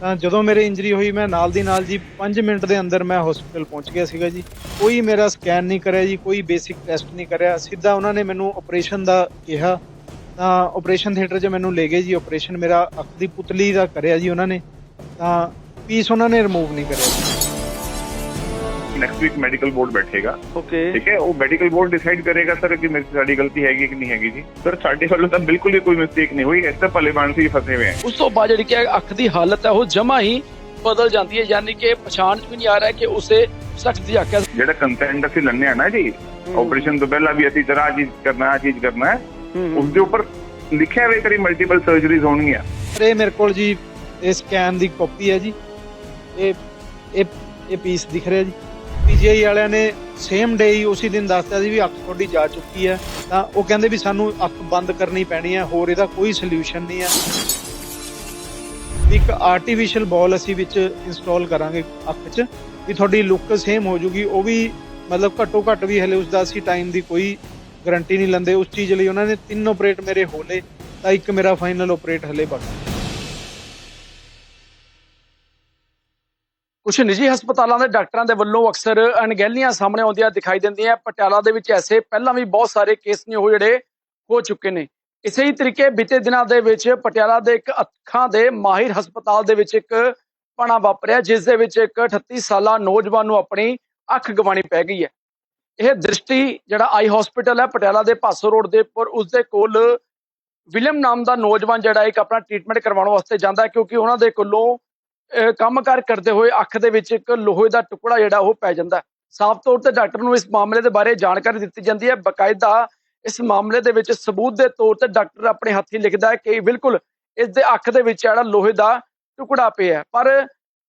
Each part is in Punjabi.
ਤਾਂ ਜਦੋਂ ਮੇਰੇ ਇੰਜਰੀ ਹੋਈ, ਮੈਂ ਨਾਲ ਦੀ ਨਾਲ ਜੀ 5 ਮਿੰਟ ਦੇ ਅੰਦਰ ਮੈਂ ਹਸਪੀਟਲ ਪਹੁੰਚ ਗਿਆ ਸੀਗਾ ਜੀ। ਕੋਈ ਮੇਰਾ ਸਕੈਨ ਨਹੀਂ ਕਰਿਆ ਜੀ, ਕੋਈ ਬੇਸਿਕ ਟੈਸਟ ਨਹੀਂ ਕਰਿਆ। ਸਿੱਧਾ ਉਹਨਾਂ ਨੇ ਮੈਨੂੰ ਆਪਰੇਸ਼ਨ ਦਾ ਕਿਹਾ। ਤਾਂ ਆਪਰੇਸ਼ਨ ਥੀਏਟਰ 'ਚ ਮੈਨੂੰ ਲੈ ਗਏ ਜੀ। ਆਪਰੇਸ਼ਨ ਮੇਰਾ ਅੱਖ ਦੀ ਪੁਤਲੀ ਦਾ ਕਰਿਆ ਜੀ ਉਹਨਾਂ ਨੇ। ਤਾਂ ਪੀਸ ਉਹਨਾਂ ਨੇ ਰਿਮੂਵ ਨਹੀਂ ਕਰਿਆ। ਨੈਕਸਟ ਵੀਕ ਮੈਡੀਕਲ ਬੋਰਡ ਬੈਠੇਗਾ ਓਕੇ ਠੀਕ ਹੈ ਉਹ ਮੈਡੀਕਲ ਬੋਰਡ ਡਿਸਾਈਡ ਕਰੇਗਾ ਸਰ ਕਿ ਮੇਰੀ ਸਾਡੀ ਗਲਤੀ ਹੈਗੀ ਕਿ ਨਹੀਂ ਹੈਗੀ ਜੀ ਸਰ ਸਾਡੇ ਵੱਲੋਂ ਤਾਂ ਬਿਲਕੁਲ ਹੀ ਕੋਈ ਮਿਸਟੇਕ ਨਹੀਂ ਹੋਈ ਇਸ ਤਾਂ ਭਲੇ ਮਾਨਸੀ ਫਸੇ ਹੋਏ ਉਸ ਤੋਂ ਬਾਅਦ ਜਿਹੜੀ ਕਿ ਅੱਖ ਦੀ ਹਾਲਤ ਹੈ ਉਹ ਜਮਾ ਹੀ ਬਦਲ ਜਾਂਦੀ ਹੈ ਯਾਨੀ ਕਿ ਪਛਾਣ ਚ ਵੀ ਨਹੀਂ ਆ ਰਿਹਾ ਕਿ ਉਸੇ ਸ਼ਖਸ ਦੀ ਹੈ ਜਿਹੜਾ ਕੰਸੈਂਟ ਅਸੀਂ ਲੈਂਦੇ ਆ ਨਾ ਜੀ ਆਪਰੇਸ਼ਨ ਤੋਂ ਪਹਿਲਾਂ ਵੀ ਅਸੀਂ ਜਰਾ ਚੀਜ਼ ਕਰਨਾ ਆ ਚੀਜ਼ ਕਰਨਾ ਹੈ ਉਸ ਦੇ ਉੱਪਰ ਲਿਖਿਆ ਹੋਇਆ ਕਰੀ ਮਲਟੀਪਲ ਸਰਜਰੀਜ਼ ਹੋਣਗੀਆਂ ਪਰ ਇਹ ਮੇਰੇ ਕੋਲ ਜੀ ਇਹ ਸਕੈਨ ਦੀ ਕਾਪੀ ਹੈ ਜੀ ਇਹ ਇਹ ਇਹ ਪੀਸ ਦਿਖ ਰਿਹਾ ਜੀ ਪੀਜੀਆਈ ਵਾਲਿਆਂ ਨੇ ਸੇਮ ਡੇ ਹੀ ਉਸੇ ਦਿਨ ਦੱਸਤਾ ਸੀ ਵੀ ਅੱਖ ਤੁਹਾਡੀ ਜਾ ਚੁੱਕੀ ਹੈ। ਤਾਂ ਉਹ ਕਹਿੰਦੇ ਵੀ ਸਾਨੂੰ ਅੱਖ ਬੰਦ ਕਰਨੀ ਪੈਣੀ ਹੈ, ਹੋਰ ਇਹਦਾ ਕੋਈ ਸੋਲੂਸ਼ਨ ਨਹੀਂ ਹੈ। ਇੱਕ ਆਰਟੀਫੀਸ਼ੀਅਲ ਬਾਲ ਅਸੀਂ ਵਿੱਚ ਇੰਸਟਾਲ ਕਰਾਂਗੇ ਅੱਖ 'ਚ, ਵੀ ਤੁਹਾਡੀ ਲੁੱਕ ਸੇਮ ਹੋ ਜੂਗੀ, ਉਹ ਵੀ ਮਤਲਬ ਘੱਟੋ ਘੱਟ ਵੀ ਹਲੇ ਉਸ ਦਾ ਅਸੀਂ ਟਾਈਮ ਦੀ ਕੋਈ ਗਾਰੰਟੀ ਨਹੀਂ ਲੈਂਦੇ। ਉਸ ਚੀਜ਼ ਲਈ ਉਹਨਾਂ ਨੇ ਤਿੰਨ ਆਪਰੇਟ ਮੇਰੇ ਹੋਲੇ, ਤਾਂ ਇੱਕ ਮੇਰਾ ਫਾਈਨਲ ਆਪਰੇਟ ਹਲੇ ਬਾਕੀ ਕੁਝ ਨਿੱਜੀ ਹਸਪਤਾਲਾਂ ਦੇ ਡਾਕਟਰਾਂ ਦੇ ਵੱਲੋਂ ਅਕਸਰ ਅਣਗਹਿਲੀਆਂ ਸਾਹਮਣੇ ਆਉਂਦੀਆਂ ਦਿਖਾਈ ਦਿੰਦੀਆਂ। ਪਟਿਆਲਾ ਦੇ ਵਿੱਚ ਐਸੇ ਪਹਿਲਾਂ ਵੀ ਬਹੁਤ ਸਾਰੇ ਕੇਸ ਨੇ ਉਹ ਜਿਹੜੇ ਹੋ ਚੁੱਕੇ ਨੇ। ਇਸੇ ਹੀ ਤਰੀਕੇ ਬੀਤੇ ਦਿਨਾਂ ਦੇ ਵਿੱਚ ਪਟਿਆਲਾ ਦੇ ਇੱਕ ਅੱਖਾਂ ਦੇ ਮਾਹਿਰ ਹਸਪਤਾਲ ਦੇ ਵਿੱਚ ਇੱਕ ਪਣਾ ਵਾਪਰਿਆ, ਜਿਸ ਦੇ ਵਿੱਚ ਇੱਕ 38 ਸਾਲਾ ਨੌਜਵਾਨ ਨੂੰ ਆਪਣੀ ਅੱਖ ਗਵਾਣੀ ਪੈ ਗਈ ਹੈ। ਇਹ ਦ੍ਰਿਸ਼ਟੀ ਜਿਹੜਾ ਆਈ ਹਸਪੀਟਲ ਹੈ, ਪਟਿਆਲਾ ਦੇ ਪਾਸੋ ਰੋਡ ਦੇ ਉੱਪਰ, ਉਸ ਦੇ ਕੋਲ ਵਿਲੀਅਮ ਨਾਮ ਦਾ ਨੌਜਵਾਨ ਜਿਹੜਾ ਇੱਕ ਆਪਣਾ ਟ੍ਰੀਟਮੈਂਟ ਕਰਵਾਉਣ ਵਾਸਤੇ ਜਾਂਦਾ ਕਿਉਂਕਿ ਉਹਨਾਂ ਦੇ ਕੋਲੋਂ ਕੰਮਕਾਰ ਕਰਦੇ ਹੋਏ ਅੱਖ ਦੇ ਵਿੱਚ ਇੱਕ ਲੋਹੇ ਦਾ ਟੁਕੜਾ ਜਿਹੜਾ ਉਹ ਪੈ ਜਾਂਦਾ ਸਾਫ਼ ਤੌਰ ਤੇ ਡਾਕਟਰ ਨੂੰ ਇਸ ਮਾਮਲੇ ਦੇ ਬਾਰੇ ਜਾਣਕਾਰੀ ਦਿੱਤੀ ਜਾਂਦੀ ਹੈ। ਬਕਾਇਦਾ ਇਸ ਮਾਮਲੇ ਦੇ ਵਿੱਚ ਸਬੂਤ ਦੇ ਤੌਰ ਤੇ ਡਾਕਟਰ ਆਪਣੇ ਹੱਥੀਂ ਲਿਖਦਾ ਹੈ ਕਿ ਬਿਲਕੁਲ ਇਸ ਦੇ ਅੱਖ ਦੇ ਵਿੱਚ ਜਿਹੜਾ ਲੋਹੇ ਦਾ ਟੁਕੜਾ ਪਿਆ ਪਰ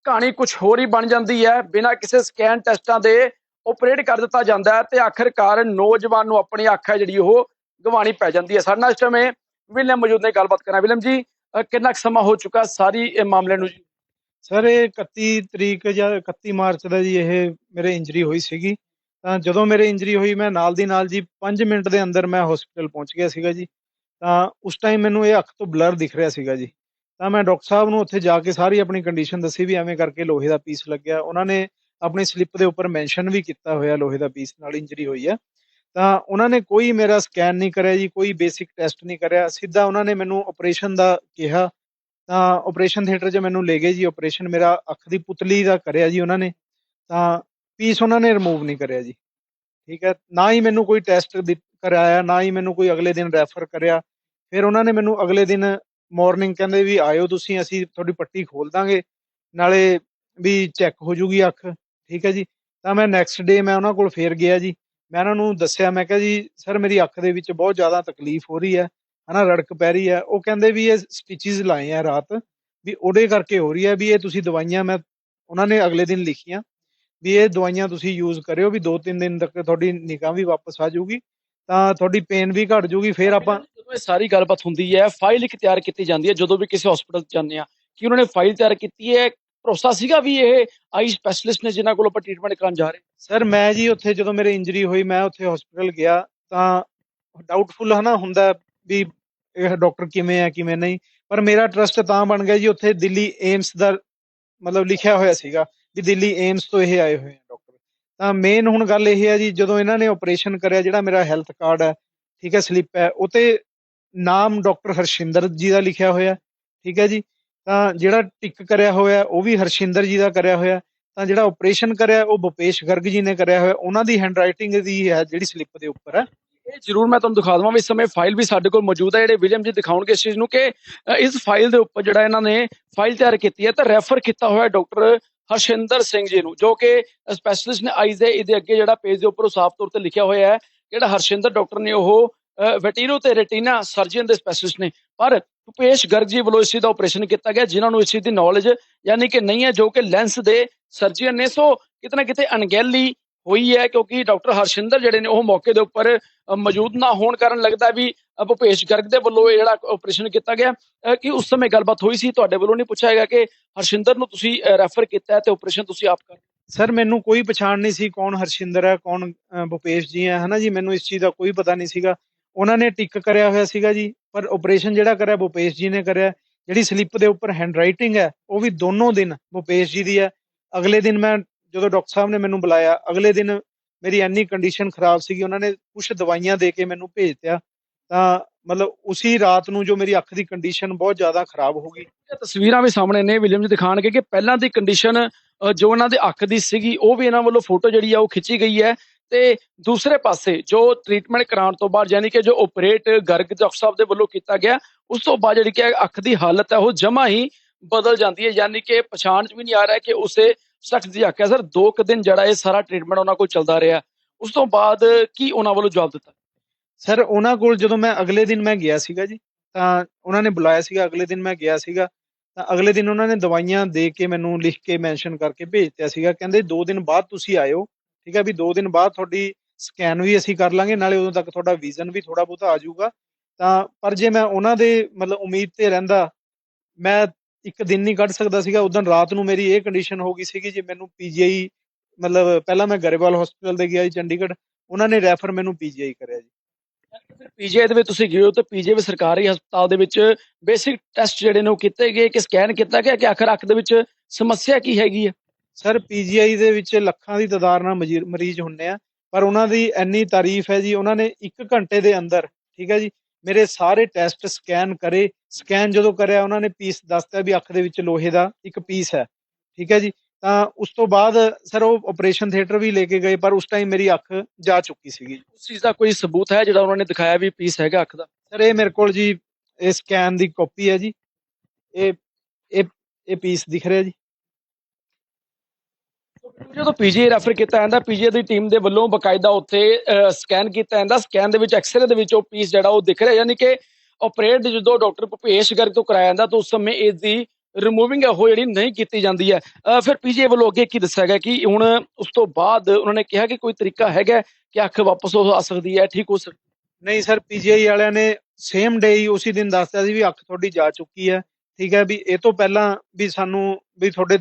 ਕਹਾਣੀ ਕੁਝ ਹੋਰ ਹੀ ਬਣ ਜਾਂਦੀ ਹੈ। ਬਿਨਾਂ ਕਿਸੇ ਸਕੈਨ ਟੈਸਟਾਂ ਦੇ ਆਪਰੇਟ ਕਰ ਦਿੱਤਾ ਜਾਂਦਾ ਹੈ ਤੇ ਆਖਰਕਾਰ ਨੌਜਵਾਨ ਨੂੰ ਆਪਣੀ ਅੱਖ ਹੈ ਜਿਹੜੀ ਉਹ ਗਵਾਣੀ ਪੈ ਜਾਂਦੀ ਹੈ। ਸਾਡੇ ਨਾਲ ਇਸ ਸਮੇਂ ਵਿਲਮ ਮੌਜੂਦ ਨੇ। ਗੱਲਬਾਤ ਕਰਾਂ ਵਿਲਮ ਜੀ ਕਿੰਨਾ ਕੁ ਸਮਾਂ ਹੋ ਚੁੱਕਾ ਸਾਰੀ ਇਹ ਮਾਮਲੇ ਨੂੰ ਜੀ? ਸਰ, ਇਹ 31 ਤਰੀਕ ਜਾਂ 31 ਮਾਰਚ ਦਾ ਜੀ ਇਹ ਮੇਰੇ ਇੰਜਰੀ ਹੋਈ ਸੀਗੀ। ਤਾਂ ਜਦੋਂ ਮੇਰੇ ਇੰਜਰੀ ਹੋਈ, ਮੈਂ ਨਾਲ ਦੀ ਨਾਲ ਜੀ 5 ਮਿੰਟ ਦੇ ਅੰਦਰ ਮੈਂ ਹਸਪੀਟਲ ਪਹੁੰਚ ਗਿਆ ਸੀਗਾ ਜੀ। ਤਾਂ ਉਸ ਟਾਈਮ ਮੈਨੂੰ ਇਹ ਅੱਖ ਤੋਂ ਬਲਰ ਦਿਖ ਰਿਹਾ ਸੀਗਾ ਜੀ। ਤਾਂ ਮੈਂ ਡਾਕਟਰ ਸਾਹਿਬ ਨੂੰ ਉੱਥੇ ਜਾ ਕੇ ਸਾਰੀ ਆਪਣੀ ਕੰਡੀਸ਼ਨ ਦੱਸੀ ਵੀ ਐਵੇਂ ਕਰਕੇ ਲੋਹੇ ਦਾ ਪੀਸ ਲੱਗਿਆ। ਉਹਨਾਂ ਨੇ ਆਪਣੀ ਸਲਿੱਪ ਦੇ ਉੱਪਰ ਮੈਂਸ਼ਨ ਵੀ ਕੀਤਾ ਹੋਇਆ ਲੋਹੇ ਦਾ ਪੀਸ ਨਾਲ ਇੰਜਰੀ ਹੋਈ ਹੈ ਤਾਂ ਉਹਨਾਂ ਨੇ ਕੋਈ ਮੇਰਾ ਸਕੈਨ ਨਹੀਂ ਕਰਿਆ ਜੀ, ਕੋਈ ਬੇਸਿਕ ਟੈਸਟ ਨਹੀਂ ਕਰਿਆ। ਸਿੱਧਾ ਉਹਨਾਂ ਨੇ ਮੈਨੂੰ ਆਪਰੇਸ਼ਨ ਦਾ ਕਿਹਾ ਤਾਂ ਆਪਰੇਸ਼ਨ ਥੀਏਟਰ 'ਚ ਮੈਨੂੰ ਲੈ ਗਏ ਜੀ ਆਪਰੇਸ਼ਨ ਮੇਰਾ ਅੱਖ ਦੀ ਪੁਤਲੀ ਦਾ ਕਰਿਆ ਜੀ ਉਹਨਾਂ ਨੇ। ਤਾਂ ਪੀਸ ਉਹਨਾਂ ਨੇ ਰਿਮੂਵ ਨਹੀਂ ਕਰਿਆ ਜੀ। ਠੀਕ ਹੈ, ਨਾ ਹੀ ਮੈਨੂੰ ਕੋਈ ਟੈਸਟ ਕਰਾਇਆ, ਨਾ ਹੀ ਮੈਨੂੰ ਕੋਈ ਅਗਲੇ ਦਿਨ ਰੈਫਰ ਕਰਿਆ। ਫਿਰ ਉਹਨਾਂ ਨੇ ਮੈਨੂੰ ਅਗਲੇ ਦਿਨ ਮਾਰਨਿੰਗ ਕਹਿੰਦੇ ਵੀ ਆਇਓ ਤੁਸੀਂ, ਅਸੀਂ ਤੁਹਾਡੀ ਪੱਟੀ ਖੋਲ ਦਾਂਗੇ। ਨਾਲੇ ਵੀ ਚੈੱਕ ਹੋ ਜੂਗੀ ਅੱਖ। ਠੀਕ ਹੈ ਜੀ, ਤਾਂ ਮੈਂ ਨੈਕਸਟ ਡੇ ਮੈਂ ਉਹਨਾਂ ਕੋਲ ਫੇਰ ਗਿਆ ਜੀ। ਮੈਂ ਉਹਨਾਂ ਨੂੰ ਦੱਸਿਆ, ਮੈਂ ਕਿਹਾ ਜੀ, ਸਰ, ਮੇਰੀ ਅੱਖ ਦੇ ਵਿੱਚ ਬਹੁਤ ਜ਼ਿਆਦਾ ਤਕਲੀਫ ਹੋ ਰਹੀ ਹੈ। ਹਨਾ ਰੜਕ ਪੈ ਰਹੀ ਹੈ। ਉਹ ਕਹਿੰਦੇ ਵੀ ਇਹ ਸਟਿਚਸ ਲਾਏ ਆ ਰਾਤ ਵੀ ਉਹਦੇ ਕਰਕੇ ਹੋ ਰਹੀ ਹੈ ਵੀ ਇਹ ਤੁਸੀਂ ਦਵਾਈਆਂ ਮੈਂ ਉਹਨਾਂ ਨੇ ਅਗਲੇ ਦਿਨ ਲਿਖੀਆਂ ਵੀ ਇਹ ਦਵਾਈਆਂ ਤੁਸੀਂ ਯੂਜ਼ ਕਰਿਓ ਵੀ 2-3 ਦਿਨ ਤੱਕ ਤੁਹਾਡੀ ਨਿਗਾਹ ਵੀ ਵਾਪਸ ਆ ਜਾਊਗੀ ਤਾਂ ਤੁਹਾਡੀ ਪੇਨ ਵੀ ਘਟ ਜਾਊਗੀ ਫਿਰ ਆਪਾਂ ਜਦੋਂ ਇਹ ਸਾਰੀ ਗੱਲਬਾਤ ਹੁੰਦੀ ਹੈ ਫਾਈਲ ਇੱਕ ਤਿਆਰ ਕੀਤੀ ਜਾਂਦੀ ਹੈ ਜਦੋਂ ਵੀ ਕਿਸੇ ਹਸਪੀਟਲ ਜਾਂਦੇ ਆ ਕਿ ਉਹਨਾਂ ਨੇ ਫਾਈਲ ਤਿਆਰ ਕੀਤੀ ਹੈ ਭਰੋਸਾ ਸੀਗਾ ਵੀ ਇਹ ਆਈ ਸਪੈਸ਼ਲਿਸਟ ਨੇ ਜਿਨ੍ਹਾਂ ਕੋਲ ਆਪਾਂ ਟ੍ਰੀਟਮੈਂਟ ਕਰਾਉਣ ਜਾ ਰਹੇ ਸਰ ਮੈਂ ਜੀ ਉੱਥੇ ਜਦੋਂ ਮੇਰੇ ਇੰਜਰੀ ਹੋਈ ਮੈਂ ਉੱਥੇ ਹਸਪੀਟਲ ਗਿਆ ਤਾਂ ਡਾਊਟਫੁਲ ਹਨਾ ਹੁੰਦਾ ਵੀ ਇਹ ਡਾਕਟਰ ਕਿਵੇਂ ਆ, ਕਿਵੇਂ ਨਹੀਂ। ਪਰ ਮੇਰਾ ਟਰਸਟ ਤਾਂ ਬਣ ਗਿਆ ਜੀ, ਉੱਥੇ ਦਿੱਲੀ ਏਮਸ ਦਾ ਮਤਲਬ ਲਿਖਿਆ ਹੋਇਆ ਸੀਗਾ ਵੀ ਦਿੱਲੀ ਏਮਸ ਤੋਂ ਇਹ ਆਏ ਹੋਏ ਆ ਡਾਕਟਰ। ਤਾਂ ਮੇਨ ਹੁਣ ਗੱਲ ਇਹ ਹੈ ਜੀ, ਜਦੋਂ ਇਹਨਾਂ ਨੇ ਆਪਰੇਸ਼ਨ ਕਰਿਆ, ਜਿਹੜਾ ਮੇਰਾ ਹੈਲਥ ਕਾਰਡ ਹੈ ਠੀਕ ਹੈ ਸਲਿੱਪ ਹੈ ਉਹ ਨਾਮ ਡਾਕਟਰ ਹਰਸ਼ਿੰਦਰ ਜੀ ਦਾ ਲਿਖਿਆ ਹੋਇਆ, ਠੀਕ ਹੈ ਜੀ। ਤਾਂ ਜਿਹੜਾ ਟਿਕ ਕਰਿਆ ਹੋਇਆ, ਉਹ ਵੀ ਹਰਸ਼ਿੰਦਰ ਜੀ ਦਾ ਕਰਿਆ ਹੋਇਆ। ਤਾਂ ਜਿਹੜਾ ਆਪਰੇਸ਼ਨ ਕਰਿਆ, ਉਹ ਭੁਪੇਸ਼ ਗਰਗ ਜੀ ਨੇ ਕਰਿਆ ਹੋਇਆ। ਉਹਨਾਂ ਦੀ ਹੈਂਡਰਾਈਟਿੰਗ ਦੀ ਹੈ ਜਿਹੜੀ ਸਲਿੱਪ ਦੇ ਉੱਪਰ ਹੈ ਇਹ ਜ਼ਰੂਰ ਮੈਂ ਤੁਹਾਨੂੰ ਦਿਖਾ ਦਵਾਂ ਵੀ ਇਸ ਸਮੇਂ ਫਾਈਲ ਵੀ ਸਾਡੇ ਕੋਲ ਮੌਜੂਦ ਹੈ, ਜਿਹੜੇ ਵਿਲੀਅਮ ਜੀ ਦਿਖਾਉਣਗੇ ਇਸ ਚੀਜ਼ ਨੂੰ ਕਿ ਇਸ ਫਾਈਲ ਦੇ ਉੱਪਰ ਜਿਹੜਾ ਇਹਨਾਂ ਨੇ ਫਾਈਲ ਤਿਆਰ ਕੀਤੀ ਹੈ, ਤਾਂ ਰੈਫਰ ਕੀਤਾ ਹੋਇਆ ਡਾਕਟਰ ਹਰਸ਼ਿੰਦਰ ਸਿੰਘ ਜੀ ਨੂੰ, ਜੋ ਕਿ ਸਪੈਸ਼ਲਿਸਟ ਨੇ ਆਈਜ਼ ਦੇ ਇਹਦੇ ਅੱਗੇ ਜਿਹੜਾ ਪੇਜ ਦੇ ਉੱਪਰ ਉਹ ਸਾਫ਼ ਤੌਰ ਤੇ ਲਿਖਿਆ ਹੋਇਆ ਹੈ, ਜਿਹੜਾ ਹਰਸ਼ਿੰਦਰ ਡਾਕਟਰ ਨੇ ਉਹ ਵੈਟੀਨੋ ਤੇ ਰੈਟੀਨਾ ਸਰਜਨ ਦੇ ਸਪੈਸ਼ਲਿਸਟ ਨੇ। ਪਰ ਭੁਪੇਸ਼ ਗਰਗ ਜੀ ਵੱਲੋਂ ਇਸ ਚੀਜ਼ ਦਾ ਆਪਰੇਸ਼ਨ ਕੀਤਾ ਗਿਆ, ਜਿਨ੍ਹਾਂ ਨੂੰ ਇਸ ਚੀਜ਼ ਦੀ ਨੌਲੇਜ ਯਾਨੀ ਕਿ ਨਹੀਂ ਹੈ, ਜੋ ਕਿ ਲੈਂਸ ਦੇ ਸਰਜਨ ਨੇ। ਸੋ ਕਿਤੇ ਨਾ ਕਿਤੇ ਅਣਗਹਿਲੀ ਹੋਈ ਹੈ ਕਿਉਂਕਿ ਡਾਕਟਰ ਹਰਸ਼ਿੰਦਰ ਜਿਹੜੇ ਨੇ ਉਹ ਮੌਕੇ ਦੇ ਉੱਪਰ ਮੌਜੂਦ ਨਾ ਹੋਣ ਕਾਰਨ ਲੱਗਦਾ ਵੀ ਅ, ਭੁਪੇਸ਼ ਗਰਗ ਦੇ ਵੱਲੋਂ ਇਹ ਜਿਹੜਾ ਆਪਰੇਸ਼ਨ ਕੀਤਾ ਗਿਆ। ਕਿ ਉਸ ਸਮੇਂ ਗੱਲਬਾਤ ਹੋਈ ਸੀ? ਤੁਹਾਡੇ ਵੱਲੋਂ ਨਹੀਂ ਪੁੱਛਿਆ ਹੈਗਾ ਕਿ ਹਰਸ਼ਿੰਦਰ ਨੂੰ ਤੁਸੀਂ ਰੈਫਰ ਕੀਤਾ ਤੇ ਆਪਰੇਸ਼ਨ ਤੁਸੀਂ ਆਪ ਕਰ ਸਰ ਮੈਨੂੰ ਕੋਈ ਪਛਾਣ ਨਹੀਂ ਸੀ ਕੌਣ ਹਰਸ਼ਿੰਦਰ ਹੈ ਕੌਣ ਅ, ਭੁਪੇਸ਼ ਜੀ ਹੈ ਹਨਾ ਜੀ? ਮੈਨੂੰ ਇਸ ਚੀਜ਼ ਦਾ ਕੋਈ ਪਤਾ ਨਹੀਂ ਸੀਗਾ। ਉਹਨਾਂ ਨੇ ਟਿਕ ਕਰਿਆ ਹੋਇਆ ਸੀਗਾ ਜੀ ਪਰ ਆਪਰੇਸ਼ਨ ਜਿਹੜਾ ਕਰਿਆ ਭੁਪੇਸ਼ ਜੀ ਨੇ ਕਰਿਆ। ਜਿਹੜੀ ਸਲਿੱਪ ਦੇ ਉੱਪਰ ਹੈਂਡ ਰਾਈਟਿੰਗ ਹੈ ਉਹ ਵੀ ਦੋਨੋਂ ਦਿਨ ਭੁਪੇਸ਼ ਜੀ ਦੀ ਹੈ। ਅਗਲੇ ਦਿਨ ਮੈਂ ਜਦੋਂ ਡਾਕਟਰ ਸਾਹਿਬ ਨੇ ਮੈਨੂੰ ਬੁਲਾਇਆ, ਅਗਲੇ ਦਿਨ ਮੇਰੀ ਇੰਨੀ ਕੰਡੀਸ਼ਨ ਖਰਾਬ ਸੀਗੀ, ਉਹਨਾਂ ਨੇ ਕੁਝ ਦਵਾਈਆਂ ਦੇ ਕੇ ਮੈਨੂੰ ਭੇਜਤਿਆ ਤਾਂ ਮਤਲਬ ਉਸੇ ਰਾਤ ਨੂੰ ਜੋ ਮੇਰੀ ਅੱਖ ਦੀ ਕੰਡੀਸ਼ਨ ਬਹੁਤ ਜ਼ਿਆਦਾ ਖਰਾਬ ਹੋ ਗਈ। ਤਸਵੀਰਾਂ ਵੀ ਸਾਹਮਣੇ ਨੇ ਵਿਲੀਅਮ ਜੀ ਦਿਖਾਣਗੇ ਕਿ ਪਹਿਲਾਂ ਦੀ ਕੰਡੀਸ਼ਨ ਜੋ ਉਹਨਾਂ ਦੇ ਅੱਖ ਦੀ ਸੀਗੀ, ਉਹ ਵੀ ਇਹਨਾਂ ਵੱਲੋਂ ਫੋਟੋ ਜਿਹੜੀ ਆ ਉਹ ਖਿੱਚੀ ਗਈ ਹੈ ਤੇ ਦੂਸਰੇ ਪਾਸੇ ਜੋ ਟ੍ਰੀਟਮੈਂਟ ਕਰਾਉਣ ਤੋਂ ਬਾਅਦ ਯਾਨੀ ਕਿ ਜੋ ਆਪਰੇਟ ਗਰਗ ਡਾਕਟਰ ਸਾਹਿਬ ਦੇ ਵੱਲੋਂ ਕੀਤਾ ਗਿਆ, ਉਸ ਤੋਂ ਬਾਅਦ ਜਿਹੜੀ ਕਿ ਅੱਖ ਦੀ ਹਾਲਤ ਹੈ ਉਹ ਜਮਾ ਹੀ ਬਦਲ ਜਾਂਦੀ ਹੈ, ਯਾਨੀ ਕਿ ਪਛਾਣ ਚ ਵੀ ਨਹੀਂ ਆ ਰਿਹਾ ਕਿ ਉਸੇ ਸ਼ਖਸ ਦੀ ਸਰ, ਦੋ ਕੁ ਦਿਨ ਜਿਹੜਾ ਇਹ ਸਾਰਾ ਟ੍ਰੀਟਮੈਂਟ ਉਹਨਾਂ ਕੋਲ ਚੱਲਦਾ ਰਿਹਾ, ਉਸ ਤੋਂ ਬਾਅਦ ਕੀ ਉਹਨਾਂ ਵੱਲੋਂ ਜਵਾਬ ਦਿੱਤਾ? ਸਰ, ਉਹਨਾਂ ਕੋਲ ਜਦੋਂ ਮੈਂ ਅਗਲੇ ਦਿਨ ਮੈਂ ਗਿਆ ਸੀਗਾ ਜੀ, ਤਾਂ ਉਹਨਾਂ ਨੇ ਬੁਲਾਇਆ ਸੀਗਾ, ਅਗਲੇ ਦਿਨ ਮੈਂ ਗਿਆ ਸੀਗਾ, ਤਾਂ ਅਗਲੇ ਦਿਨ ਉਹਨਾਂ ਨੇ ਦਵਾਈਆਂ ਦੇ ਕੇ ਮੈਨੂੰ ਲਿਖ ਕੇ ਮੈਂਸ਼ਨ ਕਰਕੇ ਭੇਜਤਿਆ ਸੀਗਾ, ਕਹਿੰਦੇ 2 ਦਿਨ ਬਾਅਦ ਤੁਸੀਂ ਆਇਓ, ਠੀਕ ਹੈ ਵੀ 2 ਦਿਨ ਬਾਅਦ ਤੁਹਾਡੀ ਸਕੈਨ ਵੀ ਅਸੀਂ ਕਰ ਲਾਂਗੇ, ਨਾਲੇ ਉਦੋਂ ਤੱਕ ਤੁਹਾਡਾ ਵਿਜ਼ਨ ਵੀ ਥੋੜਾ ਬਹੁਤਾ ਆ ਜਾਊਗਾ, ਤਾਂ ਪਰ ਜੇ ਮੈਂ ਉਹਨਾਂ ਦੇ ਮਤਲਬ ਉਮੀਦ ਤੇ ਰਹਿੰਦਾ, ਮੈਂ ਇੱਕ ਦਿਨ ਨਹੀਂ ਕੱਢ ਸਕਦਾ ਸੀਗਾ ਉਦੋਂ ਰਾਤ ਨੂੰ ਮੇਰੀ ਇਹ ਕੰਡੀਸ਼ਨ ਹੋ ਗਈ ਸੀਗੀ ਜੀ ਮੈਨੂੰ ਪੀਜੀਆਈ ਮਤਲਬ ਪਹਿਲਾਂ ਮੈਂ ਗਰੇਵਾਲ ਹਸਪੀਟਲ ਦੇ ਗਿਆ ਜੀ ਚੰਡੀਗੜ੍ਹ ਉਹਨਾਂ ਨੇ ਰੈਫਰ ਮੈਨੂੰ ਪੀਜੀਆਈ ਕਰਿਆ ਜੀ। ਫਿਰ ਪੀਜੀਆਈ ਦੇ ਵਿੱਚ ਤੁਸੀਂ ਗਏ ਹੋ ਤੇ ਪੀਜੀਆਈ ਵੀ ਸਰਕਾਰੀ ਹਸਪਤਾਲ ਦੇ ਵਿੱਚ ਬੇਸਿਕ ਟੈਸਟ ਜਿਹੜੇ ਨੇ ਉਹ ਕੀਤੇ ਗਏ ਕਿ ਸਕੈਨ ਕੀਤਾ ਗਿਆ ਕਿ ਆਖਰ ਅੱਖ ਦੇ ਵਿੱਚ ਸਮੱਸਿਆ ਕੀ ਹੈਗੀ ਹੈ ਸਰ ਪੀਜੀਆਈ ਦੇ ਵਿੱਚ ਲੱਖਾਂ ਦੀ ਤਾਦਾਦ ਨਾਲ ਮਰੀਜ਼ ਹੁੰਨੇ ਆ ਪਰ ਉਹਨਾਂ ਦੀ ਇੰਨੀ ਤਾਰੀਫ ਹੈ ਜੀ ਉਹਨਾਂ ਨੇ 1 ਘੰਟੇ ਦੇ ਅੰਦਰ ਠੀਕ ਹੈ ਜੀ ਮੇਰੇ ਸਾਰੇ ਟੈਸਟ ਸਕੈਨ ਕਰੇ। ਸਕੈਨ ਜਦੋਂ ਕਰਿਆ ਉਹਨਾਂ ਨੇ ਪੀਸ ਦੱਸਤਾ ਵੀ ਅੱਖ ਦੇ ਵਿੱਚ ਲੋਹੇ ਦਾ ਇੱਕ ਪੀਸ ਹੈ। ਠੀਕ ਹੈ ਜੀ? ਤਾਂ ਉਸ ਤੋਂ ਬਾਅਦ ਸਰ ਉਹ ਆਪਰੇਸ਼ਨ ਥੀਏਟਰ ਵੀ ਲੈ ਕੇ ਗਏ ਪਰ ਉਸ ਟਾਈਮ ਮੇਰੀ ਅੱਖ ਜਾ ਚੁੱਕੀ ਸੀਗੀ। ਉਸ ਚੀਜ਼ ਦਾ ਕੋਈ ਸਬੂਤ ਹੈ ਜਿਹੜਾ ਉਹਨਾਂ ਨੇ ਦਿਖਾਇਆ ਵੀ ਪੀਸ ਹੈਗਾ ਅੱਖ ਦਾ? ਸਰ ਇਹ ਮੇਰੇ ਕੋਲ ਜੀ ਇਹ ਸਕੈਨ ਦੀ ਕਾਪੀ ਹੈ ਜੀ। ਇਹ ਇਹ ਇਹ ਪੀਸ ਦਿਖ ਰਿਹਾ ਜੀ। ਜਦੋਂ ਪੀਜੀਆਈ ਰੈਫਰ ਕੀਤਾ ਜਾਂਦਾ ਪੀਜੀਆਈ ਦੀ ਟੀਮ ਦੇ ਵੱਲੋਂ ਬਕਾਇਦਾ ਉੱਥੇ ਸਕੈਨ ਕੀਤਾ ਜਾਂਦਾ। ਸਕੈਨ ਦੇ ਵਿੱਚ ਐਕਸਰੇ ਦੇ ਵਿੱਚ ਉਹ ਪੀਸ ਜਿਹੜਾ ਉਹ ਦਿਖ ਰਿਹਾ, ਯਾਨੀ ਕਿ ਆਪਰੇਟ ਜਦੋਂ ਡਾਕਟਰ ਭੁਪੇਸ਼ ਗਰਗ ਤੋਂ ਕਰਾਇਆ ਜਾਂਦਾ, ਤਾਂ ਉਸ ਸਮੇਂ ਇਸ ਦੀ ਰਿਮੂਵਿੰਗ ਹੈ ਉਹ ਜਿਹੜੀ ਨਹੀਂ ਕੀਤੀ ਜਾਂਦੀ ਹੈ। ਫਿਰ ਪੀਜੀਆਈ ਵੱਲੋਂ ਅੱਗੇ ਕੀ ਦੱਸਿਆ ਗਿਆ ਕਿ ਹੁਣ ਉਸ ਤੋਂ ਬਾਅਦ ਉਹਨਾਂ ਨੇ ਕਿਹਾ ਕਿ ਕੋਈ ਤਰੀਕਾ ਹੈਗਾ ਕਿ ਅੱਖ ਵਾਪਸ ਹੋ ਆ ਸਕਦੀ ਹੈ, ਠੀਕ ਹੋ ਸਕਦੀ ਨਹੀਂ ਸਰ ਪੀਜੀਆਈ ਵਾਲਿਆਂ ਨੇ ਸੇਮ ਡੇ ਹੀ ਉਸੇ ਦਿਨ ਦੱਸਤਾ ਸੀ ਵੀ ਅੱਖ ਤੁਹਾਡੀ ਜਾ ਚੁੱਕੀ ਹੈ, ਠੀਕ ਹੈ, ਵੀ ਇਹ ਤੋਂ ਪਹਿਲਾਂ ਵੀ ਸਾਨੂੰ, ਵੀ ਤੁਹਾਡੇ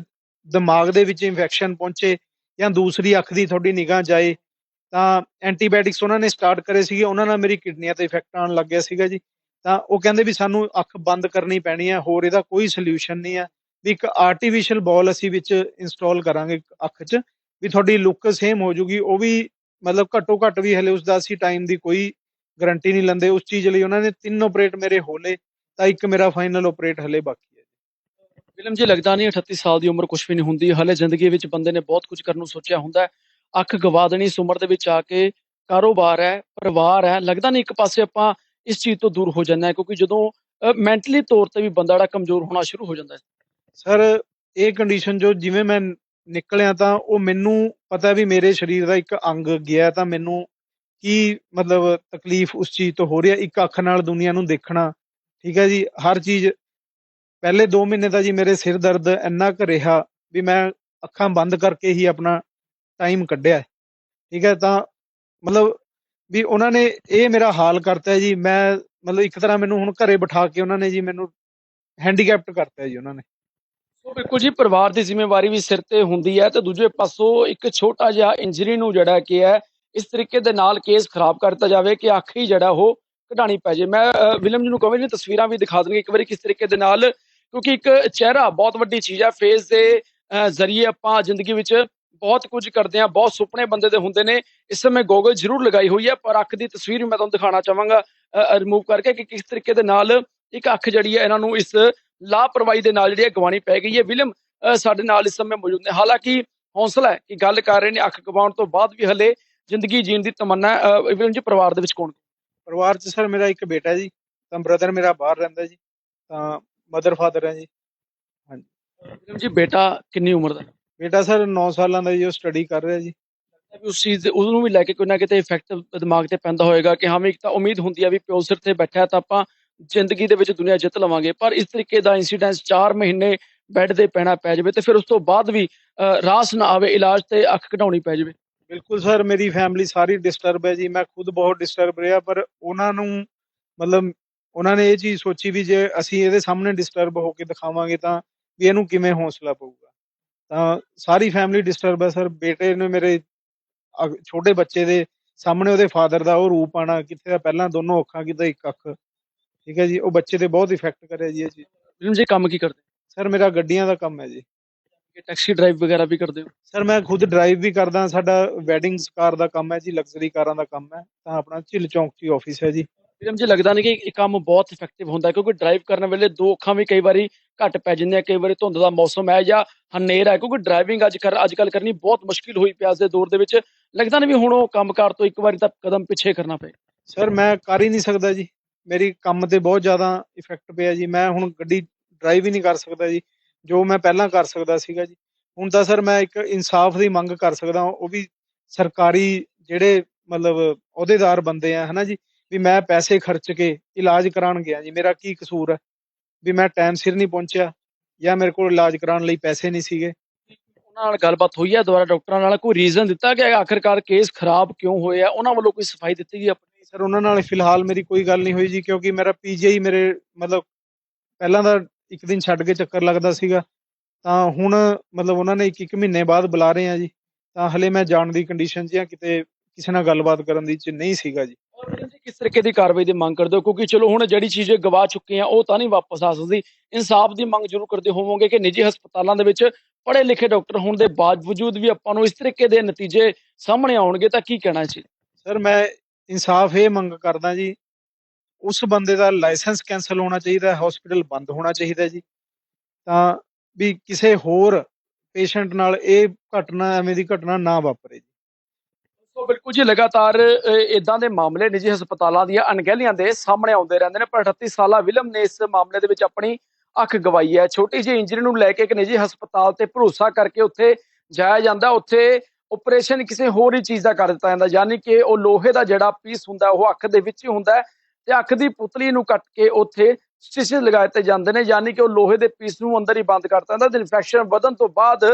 ਦਿਮਾਗ ਦੇ ਵਿੱਚ ਇਨਫੈਕਸ਼ਨ ਪਹੁੰਚੇ ਜਾਂ ਦੂਸਰੀ ਅੱਖ ਦੀ ਤੁਹਾਡੀ ਨਿਗਾਹ ਜਾਏ, ਤਾਂ ਐਂਟੀਬਾਇਓਟਿਕਸ ਉਹਨਾਂ ਨੇ ਸਟਾਰਟ ਕਰੇ ਸੀਗੇ, ਉਹਨਾਂ ਨਾਲ ਮੇਰੀ ਕਿਡਨੀਆਂ ਤੇ ਇਫੈਕਟ ਆਉਣ ਲੱਗ ਗਿਆ ਸੀਗਾ ਜੀ। ਤਾਂ ਉਹ ਕਹਿੰਦੇ ਵੀ ਸਾਨੂੰ ਅੱਖ ਬੰਦ ਕਰਨੀ ਪੈਣੀ ਹੈ ਹੋਰ ਇਹਦਾ ਕੋਈ ਸੋਲੂਸ਼ਨ ਨਹੀਂ ਹੈ ਵੀ ਇੱਕ ਆਰਟੀਫੀਸ਼ੀਅਲ ਬਾਲ ਅਸੀਂ ਵਿੱਚ ਇੰਸਟਾਲ ਕਰਾਂਗੇ ਅੱਖ 'ਚ, ਵੀ ਤੁਹਾਡੀ ਲੁੱਕ ਸੇਮ ਹੋ ਜੂਗੀ, ਉਹ ਵੀ ਮਤਲਬ ਘੱਟੋ ਘੱਟ ਵੀ ਹਲੇ ਉਸ ਦਾ ਅਸੀਂ ਟਾਈਮ ਦੀ ਕੋਈ ਗਾਰੰਟੀ ਨਹੀਂ ਲੈਂਦੇ। ਉਸ ਚੀਜ਼ ਲਈ ਉਹਨਾਂ ਨੇ ਤਿੰਨ ਆਪਰੇਟ ਮੇਰੇ ਹੋਲੇ ਤਾਂ ਇੱਕ ਮੇਰਾ ਫਾਈਨਲ ਆਪਰੇਟ ਹਲੇ ਬਾਕੀ ਫਿਲਮ ਜੀ ਲੱਗਦਾ ਨਹੀਂ 38 ਸਾਲ ਦੀ ਉਮਰ ਕੁਝ ਵੀ ਨਹੀਂ ਹੁੰਦੀ, ਹਲੇ ਜ਼ਿੰਦਗੀ ਵਿੱਚ ਬੰਦੇ ਨੇ ਬਹੁਤ ਕੁਝ ਕਰਨ ਨੂੰ ਸੋਚਿਆ ਹੁੰਦਾ ਅੱਖ ਗਵਾ ਦੇਣੀ ਇਸ ਉਮਰ ਦੇ ਵਿੱਚ ਆ ਕੇ ਕਾਰੋਬਾਰ ਹੈ, ਪਰਿਵਾਰ ਹੈ, ਲੱਗਦਾ ਨਹੀਂ ਇੱਕ ਪਾਸੇ ਆਪਾਂ ਇਸ ਚੀਜ਼ ਤੋਂ ਦੂਰ ਹੋ ਜਾਂਦਾ ਕਿਉਂਕਿ ਜਦੋਂ ਮੈਂਟਲੀ ਤੌਰ ਤੇ ਵੀ ਬੰਦਾ ਜਿਹੜਾ ਕਮਜ਼ੋਰ ਹੋਣਾ ਸ਼ੁਰੂ ਹੋ ਜਾਂਦਾ ਸਰ, ਇਹ ਕੰਡੀਸ਼ਨ ਜੋ ਜਿਵੇਂ ਮੈਂ ਨਿਕਲਿਆ ਤਾਂ ਉਹ ਮੈਨੂੰ ਪਤਾ ਵੀ ਮੇਰੇ ਸਰੀਰ ਦਾ ਇੱਕ ਅੰਗ ਗਿਆ ਤਾਂ ਮੈਨੂੰ ਕੀ ਮਤਲਬ ਤਕਲੀਫ ਉਸ ਚੀਜ਼ ਤੋਂ ਹੋ ਰਹੀ ਹੈ, ਇੱਕ ਅੱਖ ਨਾਲ ਦੁਨੀਆ ਨੂੰ ਦੇਖਣਾ। ਠੀਕ ਹੈ ਜੀ, ਹਰ ਚੀਜ਼ ਪਹਿਲੇ 2 ਮਹੀਨੇ ਦਾ ਜੀ ਮੇਰੇ ਸਿਰ ਦਰਦ ਇੰਨਾ ਕੁ ਰਿਹਾ ਵੀ ਮੈਂ ਅੱਖਾਂ ਬੰਦ ਕਰਕੇ ਹੀ ਆਪਣਾ ਟਾਈਮ ਕੱਢਿਆ ਠੀਕ ਹੈ ਤਾਂ ਮਤਲਬ ਵੀ ਉਹਨਾਂ ਨੇ ਇਹ ਮੇਰਾ ਹਾਲ ਕਰਤਾ ਜੀ। ਮੈਂ ਮਤਲਬ ਇੱਕ ਤਰ੍ਹਾਂ ਮੈਨੂੰ ਹੁਣ ਘਰੇ ਬਿਠਾ ਕੇ ਉਹਨਾਂ ਨੇ ਜੀ ਮੈਨੂੰ ਹੈਂਡੀਕੈਪਟ ਕਰਤਾ ਜੀ ਉਹਨਾਂ ਨੇ। ਸੋ ਬਿਲਕੁਲ ਜੀ ਪਰਿਵਾਰ ਦੀ ਜ਼ਿੰਮੇਵਾਰੀ ਵੀ ਸਿਰ ਤੇ ਹੁੰਦੀ ਹੈ ਤੇ ਦੂਜੇ ਪਾਸੋਂ ਇੱਕ ਛੋਟਾ ਜਿਹਾ ਇੰਜਰੀ ਨੂੰ ਜਿਹੜਾ ਕਿ ਹੈ ਇਸ ਤਰੀਕੇ ਦੇ ਨਾਲ ਕੇਸ ਖਰਾਬ ਕਰਤਾ ਜਾਵੇ ਕਿ ਅੱਖ ਹੀ ਜਿਹੜਾ ਉਹ ਕਢਾਣੀ ਪੈ ਜੇ ਮੈਂ ਅਹ, ਜੀ ਨੂੰ ਕਹਾਂ ਜੀ ਤਸਵੀਰਾਂ ਵੀ ਦਿਖਾ ਦੇਣਗੇ। ਇੱਕ ਵਾਰੀ ਕਿਸ ਤਰੀਕੇ ਦੇ ਨਾਲ ਕਿਉਂਕਿ ਇੱਕ ਚਿਹਰਾ ਬਹੁਤ ਵੱਡੀ ਚੀਜ਼ ਹੈ ਫੇਸ ਦੇ ਜ਼ਰੀਏ ਆਪਾਂ ਜ਼ਿੰਦਗੀ ਵਿੱਚ ਬਹੁਤ ਕੁਝ ਕਰਦੇ ਹਾਂ, ਬਹੁਤ ਸੁਪਨੇ ਬੰਦੇ ਦੇ ਹੁੰਦੇ ਨੇ। ਇਸ ਸਮੇਂ ਗੋਗਲ ਜ਼ਰੂਰ ਲਗਾਈ ਹੋਈ ਹੈ ਪਰ ਅੱਖ ਦੀ ਤਸਵੀਰ ਮੈਂ ਤੁਹਾਨੂੰ ਦਿਖਾਉਣਾ ਚਾਹਾਂਗਾ ਰਿਮੂਵ ਕਰਕੇ ਕਿ ਕਿਸ ਤਰੀਕੇ ਦੇ ਨਾਲ ਇੱਕ ਅੱਖ ਜਿਹੜੀ ਹੈ ਇਹਨਾਂ ਨੂੰ ਇਸ ਲਾਪਰਵਾਹੀ ਦੇ ਨਾਲ ਜਿਹੜੀ ਹੈ ਗਵਾਣੀ ਪੈ ਗਈ ਹੈ। ਵਿਲੀਅਮ ਸਾਡੇ ਨਾਲ ਇਸ ਸਮੇਂ ਮੌਜੂਦ ਨੇ। ਹਾਲਾਂਕਿ ਹੌਸਲਾ ਹੈ ਕਿ ਗੱਲ ਕਰ ਰਹੇ ਨੇ ਅੱਖ ਗਵਾਉਣ ਤੋਂ ਬਾਅਦ ਵੀ ਹਲੇ ਜ਼ਿੰਦਗੀ ਜੀਣ ਦੀ ਤਮੰਨਾ ਹੈ। ਜੀ, ਪਰਿਵਾਰ ਦੇ ਵਿੱਚ ਕੌਣ ਪਰਿਵਾਰ 'ਚ ਸਰ ਮੇਰਾ ਇੱਕ ਬੇਟਾ ਜੀ, ਤਾਂ ਬ੍ਰਦਰ ਮੇਰਾ ਬਾਹਰ ਰਹਿੰਦਾ ਜੀ, ਤਾਂ ਮਦਰ ਫਾਦਰ ਹੈ ਜੀ। ਵਿਲੀਅਮ ਜੀ ਬੇਟਾ ਕਿੰਨੀ ਉਮਰ ਦਾ? ਬੇਟਾ ਸਰ 9 ਸਾਲਾਂ ਦਾ ਜੀ ਉਹ ਸਟੱਡੀ ਕਰ ਰਿਹਾ ਜੀ। ਵੀ ਉਸ ਚੀਜ਼ ਦੇ ਉਹਨੂੰ ਵੀ ਲੈ ਕੇ ਕੋਈ ਨਾ ਕਿਤੇ ਇਫੈਕਟ ਦਿਮਾਗ ਤੇ ਪੈਂਦਾ ਹੋਏਗਾ ਕਿ ਹਾਂ ਵੀ ਇੱਕ ਤਾਂ ਉਮੀਦ ਹੁੰਦੀ ਆ ਵੀ ਪਿਓ ਸਿਰ ਤੇ ਬੈਠਾ ਤਾਂ ਆਪਾਂ ਜ਼ਿੰਦਗੀ ਦੇ ਵਿੱਚ ਦੁਨੀਆ ਜਿੱਤ ਲਵਾਂਗੇ। ਪਰ ਇਸ ਤਰੀਕੇ ਦਾ ਇਨਸੀਡੈਂਸ 4 ਮਹੀਨੇ ਬੈੱਡ ਦੇ ਪੈਣਾ ਪੈ ਜਾਵੇ ਤੇ ਫਿਰ ਉਸ ਤੋਂ ਬਾਅਦ ਵੀ ਰਾਸ ਨਾ ਆਵੇ ਇਲਾਜ ਤੇ ਅੱਖ ਕਢਾਉਣੀ ਪੈ ਜਾਵੇ। ਬਿਲਕੁਲ ਸਰ ਮੇਰੀ ਫੈਮਿਲੀ ਸਾਰੀ ਡਿਸਟਰਬ ਹੈ ਜੀ। ਮੈਂ ਖੁਦ ਬਹੁਤ ਡਿਸਟਰਬ ਰਿਹਾ ਪਰ ਉਹਨਾਂ ਨੂੰ ਮਤਲਬ ਉਹਨਾਂ ਨੇ ਇਹ ਚੀਜ਼ ਸੋਚੀ ਵੀ ਜੇ ਅਸੀਂ ਇਹਦੇ ਸਾਹਮਣੇ ਡਿਸਟਰਬ ਹੋ ਕੇ ਦਿਖਾਵਾਂਗੇ ਤਾਂ ਵੀ ਇਹਨੂੰ ਕਿਵੇਂ ਹੌਸਲਾ ਪਊਗਾ। ਤਾਂ ਸਾਰੀ ਫੈਮਿਲੀ ਡਿਸਟਰਬ ਹੈ ਸਰ ਬੇਟੇ ਨੇ ਮੇਰੇ ਛੋਟੇ ਬੱਚੇ ਦੇ ਸਾਹਮਣੇ ਉਹਦੇ ਫਾਦਰ ਦਾ ਉਹ ਰੂਪ ਆਣਾ ਕਿੱਥੇ ਦਾ ਪਹਿਲਾਂ ਦੋਨੋਂ ਅੱਖਾਂ ਕਿਤੇ ਇੱਕ ਅੱਖ। ਠੀਕ ਹੈ ਜੀ ਉਹ ਬੱਚੇ ਤੇ ਬਹੁਤ ਇਫੈਕਟ ਕਰਿਆ ਜੀ ਇਹ ਚੀਜ਼। ਫਿਲਮ ਜੀ ਕੰਮ ਕੀ ਕਰਦੇ? ਸਰ ਮੇਰਾ ਗੱਡੀਆਂ ਦਾ ਕੰਮ ਹੈ ਜੀ। ਟੈਕਸੀ ਡਰਾਈਵ ਵਗੈਰਾ ਵੀ ਕਰਦੇ ਹੋ? ਸਰ ਮੈਂ ਖੁਦ ਡਰਾਈਵ ਵੀ ਕਰਦਾ ਸਾਡਾ ਵੈਡਿੰਗਸ ਕਾਰ ਦਾ ਕੰਮ ਹੈ ਜੀ ਲਗਜ਼ਰੀ ਕਾਰਾਂ ਦਾ ਕੰਮ ਹੈ। ਤਾਂ ਆਪਣਾ ਝਿਲ ਚੌਂਕ ਹੀ ਆਫਿਸ ਹੈ ਜੀ। ਫਿਲਮ ਜੀ ਲੱਗਦਾ ਨਹੀਂ ਕਿ ਇਹ ਕੰਮ ਬਹੁਤ ਇਫੈਕਟਿਵ ਹੁੰਦਾ ਕਿਉਂਕਿ ਡਰਾਈਵ ਕਰਨ ਵੇਲੇ ਦੋ ਅੱਖਾਂ ਵੀ ਕਈ ਵਾਰੀ ਘੱਟ ਪੈ ਜਾਂਦੀਆਂ ਕਈ ਵਾਰੀ ਧੁੰਦ ਦਾ ਮੌਸਮ ਹੈ ਜਾਂ ਹਨੇਰ ਹੈ, ਕਿਉਂਕਿ ਡਰਾਈਵਿੰਗ ਅੱਜ ਕਰ, ਅੱਜ ਕੱਲ ਕਰਨੀ ਬਹੁਤ ਮੁਸ਼ਕਿਲ ਹੋਈ ਪਿਆ ਅੱਜ ਦੇ ਦੌਰ ਦੇ ਵਿੱਚ। ਲੱਗਦਾ ਨਹੀਂ ਵੀ ਹੁਣ ਉਹ ਕੰਮਕਾਰ ਤੋਂ ਇੱਕ ਵਾਰੀ ਤਾਂ ਕਦਮ ਪਿੱਛੇ ਕਰਨਾ ਪਏ। ਸਰ ਮੈਂ ਕਰ ਹੀ ਨਹੀਂ ਸਕਦਾ ਜੀ। ਮੇਰੀ ਕੰਮ ਤੇ ਬਹੁਤ ਜ਼ਿਆਦਾ ਇਫੈਕਟ ਪਿਆ ਜੀ। ਮੈਂ ਹੁਣ ਗੱਡੀ ਡਰਾਈਵ ਹੀ ਨਹੀਂ ਕਰ ਸਕਦਾ ਜੀ, ਜੋ ਮੈਂ ਪਹਿਲਾਂ ਕਰ ਸਕਦਾ ਸੀਗਾ ਜੀ। ਹੁਣ ਤਾਂ ਸਰ ਮੈਂ ਇੱਕ ਇਨਸਾਫ ਦੀ ਮੰਗ ਕਰ ਸਕਦਾ, ਉਹ ਵੀ ਸਰਕਾਰੀ ਜਿਹੜੇ ਮਤਲਬ ਅਹੁਦੇਦਾਰ ਬੰਦੇ ਆ, ਹਨਾ ਜੀ ਵੀ ਮੈਂ ਪੈਸੇ ਖਰਚ ਕੇ ਇਲਾਜ ਕਰਾਉਣ ਗਿਆ ਜੀ। ਮੇਰਾ ਕੀ ਕਸੂਰ ਹੈ? ਵੀ ਮੈਂ ਟਾਈਮ ਸਿਰ ਨਹੀਂ ਪਹੁੰਚਿਆ ਜਾਂ ਮੇਰੇ ਕੋਲ ਇਲਾਜ ਕਰਾਉਣ ਲਈ ਪੈਸੇ ਨਹੀਂ ਸੀਗੇ। ਉਹਨਾਂ ਨਾਲ ਗੱਲਬਾਤ ਹੋਈ ਹੈ ਦੁਆਰਾ ਡਾਕਟਰਾਂ ਨਾਲ? ਕੋਈ ਰੀਜ਼ਨ ਦਿੱਤਾ ਗਿਆ ਆਖਿਰਕਾਰ ਕੇਸ ਖਰਾਬ ਕਿਉਂ ਹੋਇਆ ਉਹਨਾਂ ਵੱਲੋਂ ਕੋਈ ਸਫ਼ਾਈ ਦਿੱਤੀ ਗਈ ਆਪਣੀ ਸਰ ਉਹਨਾਂ ਨਾਲ ਫਿਲਹਾਲ ਮੇਰੀ ਕੋਈ ਗੱਲ ਨਹੀਂ ਹੋਈ ਜੀ ਕਿਉਂਕਿ ਮੇਰਾ ਪੀਜੀਆਈ ਮੇਰੇ ਮਤਲਬ ਪਹਿਲਾਂ ਦਾ ਇੱਕ ਦਿਨ ਛੱਡ ਕੇ ਚੱਕਰ ਲੱਗਦਾ ਸੀਗਾ। ਤਾਂ ਹੁਣ ਮਤਲਬ ਉਹਨਾਂ ਨੇ ਇੱਕ ਇੱਕ ਮਹੀਨੇ ਬਾਅਦ ਬੁਲਾ ਰਹੇ ਆ ਜੀ। ਤਾਂ ਹਲੇ ਮੈਂ ਜਾਣ ਦੀ ਕੰਡੀਸ਼ਨ 'ਚ ਆ ਕਿਤੇ ਕਿਸੇ ਨਾਲ ਗੱਲਬਾਤ ਕਰਨ ਦੀ ਚ ਨਹੀਂ ਸੀਗਾ ਜੀ। ਕਿਸ ਤਰੀਕੇ ਦੀ ਕਾਰਵਾਈ ਦੀ ਮੰਗ ਕਰਦੇ ਹੋ? ਕਿਉਂਕਿ ਚਲੋ ਹੁਣ ਜਿਹੜੀ ਚੀਜ਼ ਗਵਾ ਚੁੱਕੇ ਆ, ਉਹ ਤਾਂ ਨਹੀਂ ਵਾਪਸ ਆ ਸਕਦੀ। ਇਨਸਾਫ ਦੀ ਮੰਗ ਜ਼ਰੂਰ ਕਰਦੇ ਹੋਵੋਗੇ ਕਿ ਨਿੱਜੀ ਹਸਪਤਾਲਾਂ ਦੇ ਵਿੱਚ ਪੜ੍ਹੇ ਲਿਖੇ ਡਾਕਟਰ ਹੋਣ ਦੇ ਬਾਵਜੂਦ ਵੀ ਆਪਾਂ ਨੂੰ ਇਸ ਤਰੀਕੇ ਦੇ ਨਤੀਜੇ ਸਾਹਮਣੇ ਆਉਣਗੇ, ਤਾਂ ਕੀ ਕਹਿਣਾ ਸੀ ਸਰ, ਮੈਂ ਇਨਸਾਫ ਇਹ ਮੰਗ ਕਰਦਾ ਜੀ, ਉਸ ਬੰਦੇ ਦਾ ਲਾਇਸੈਂਸ ਕੈਨਸਲ ਹੋਣਾ ਚਾਹੀਦਾ, ਹਸਪੀਟਲ ਬੰਦ ਹੋਣਾ ਚਾਹੀਦਾ ਜੀ। ਤਾਂ ਵੀ ਕਿਸੇ ਹੋਰ ਪੇਸ਼ੈਂਟ ਨਾਲ ਇਹ ਘਟਨਾ, ਐਵੇਂ ਦੀ ਘਟਨਾ ਨਾ ਵਾਪਰੇ ਜੀ। ਸੋ ਬਿਲਕੁਲ ਜੀ, ਲਗਾਤਾਰ ਇਦਾਂ ਦੇ ਮਾਮਲੇ ਨਿੱਜੀ ਹਸਪਤਾਲਾਂ ਦੀਆਂ ਅਣਗਹਿਲੀਆਂ ਦੇ ਸਾਹਮਣੇ ਆਉਂਦੇ ਰਹਿੰਦੇ ਨੇ, ਪਰ 38 ਸਾਲਾ ਵਿਲਮ ਨੇ ਇਸ ਮਾਮਲੇ ਦੇ ਵਿੱਚ ਆਪਣੀ ਅੱਖ ਗਵਾਈ ਹੈ। ਛੋਟੀ ਜਿਹੀ ਇੰਜਰੀ ਨੂੰ ਲੈ ਕੇ ਇੱਕ ਨਿੱਜੀ ਹਸਪਤਾਲ ਤੇ ਭਰੋਸਾ ਕਰਕੇ ਉੱਥੇ ਜਾਇਆ ਜਾਂਦਾ। ਉੱਥੇ ਆਪਰੇਸ਼ਨ ਕਿਸੇ ਹੋਰ ਹੀ ਚੀਜ਼ ਦਾ ਕਰ ਦਿੱਤਾ ਜਾਂਦਾ, ਯਾਨੀ ਕਿ ਉਹ ਲੋਹੇ ਦਾ ਜਿਹੜਾ ਪੀਸ ਹੁੰਦਾ, ਉਹ ਅੱਖ ਦੇ ਵਿੱਚ ਹੀ ਹੁੰਦਾ ਤੇ ਅੱਖ ਦੀ ਪੁਤਲੀ ਨੂੰ ਕੱਟ ਕੇ ਉੱਥੇ ਸਟਿਚਸ ਲਗਾਏ ਤੇ ਜਾਂਦੇ ਨੇ, ਯਾਨੀ ਕਿ ਉਹ ਲੋਹੇ ਦੇ ਪੀਸ ਨੂੰ ਅੰਦਰ ਹੀ ਬੰਦ ਕਰਤਾ ਜਾਂਦਾ। ਤੇ ਇਨਫੈਕਸ਼ਨ ਵਧਣ ਤੋਂ ਬਾਅਦ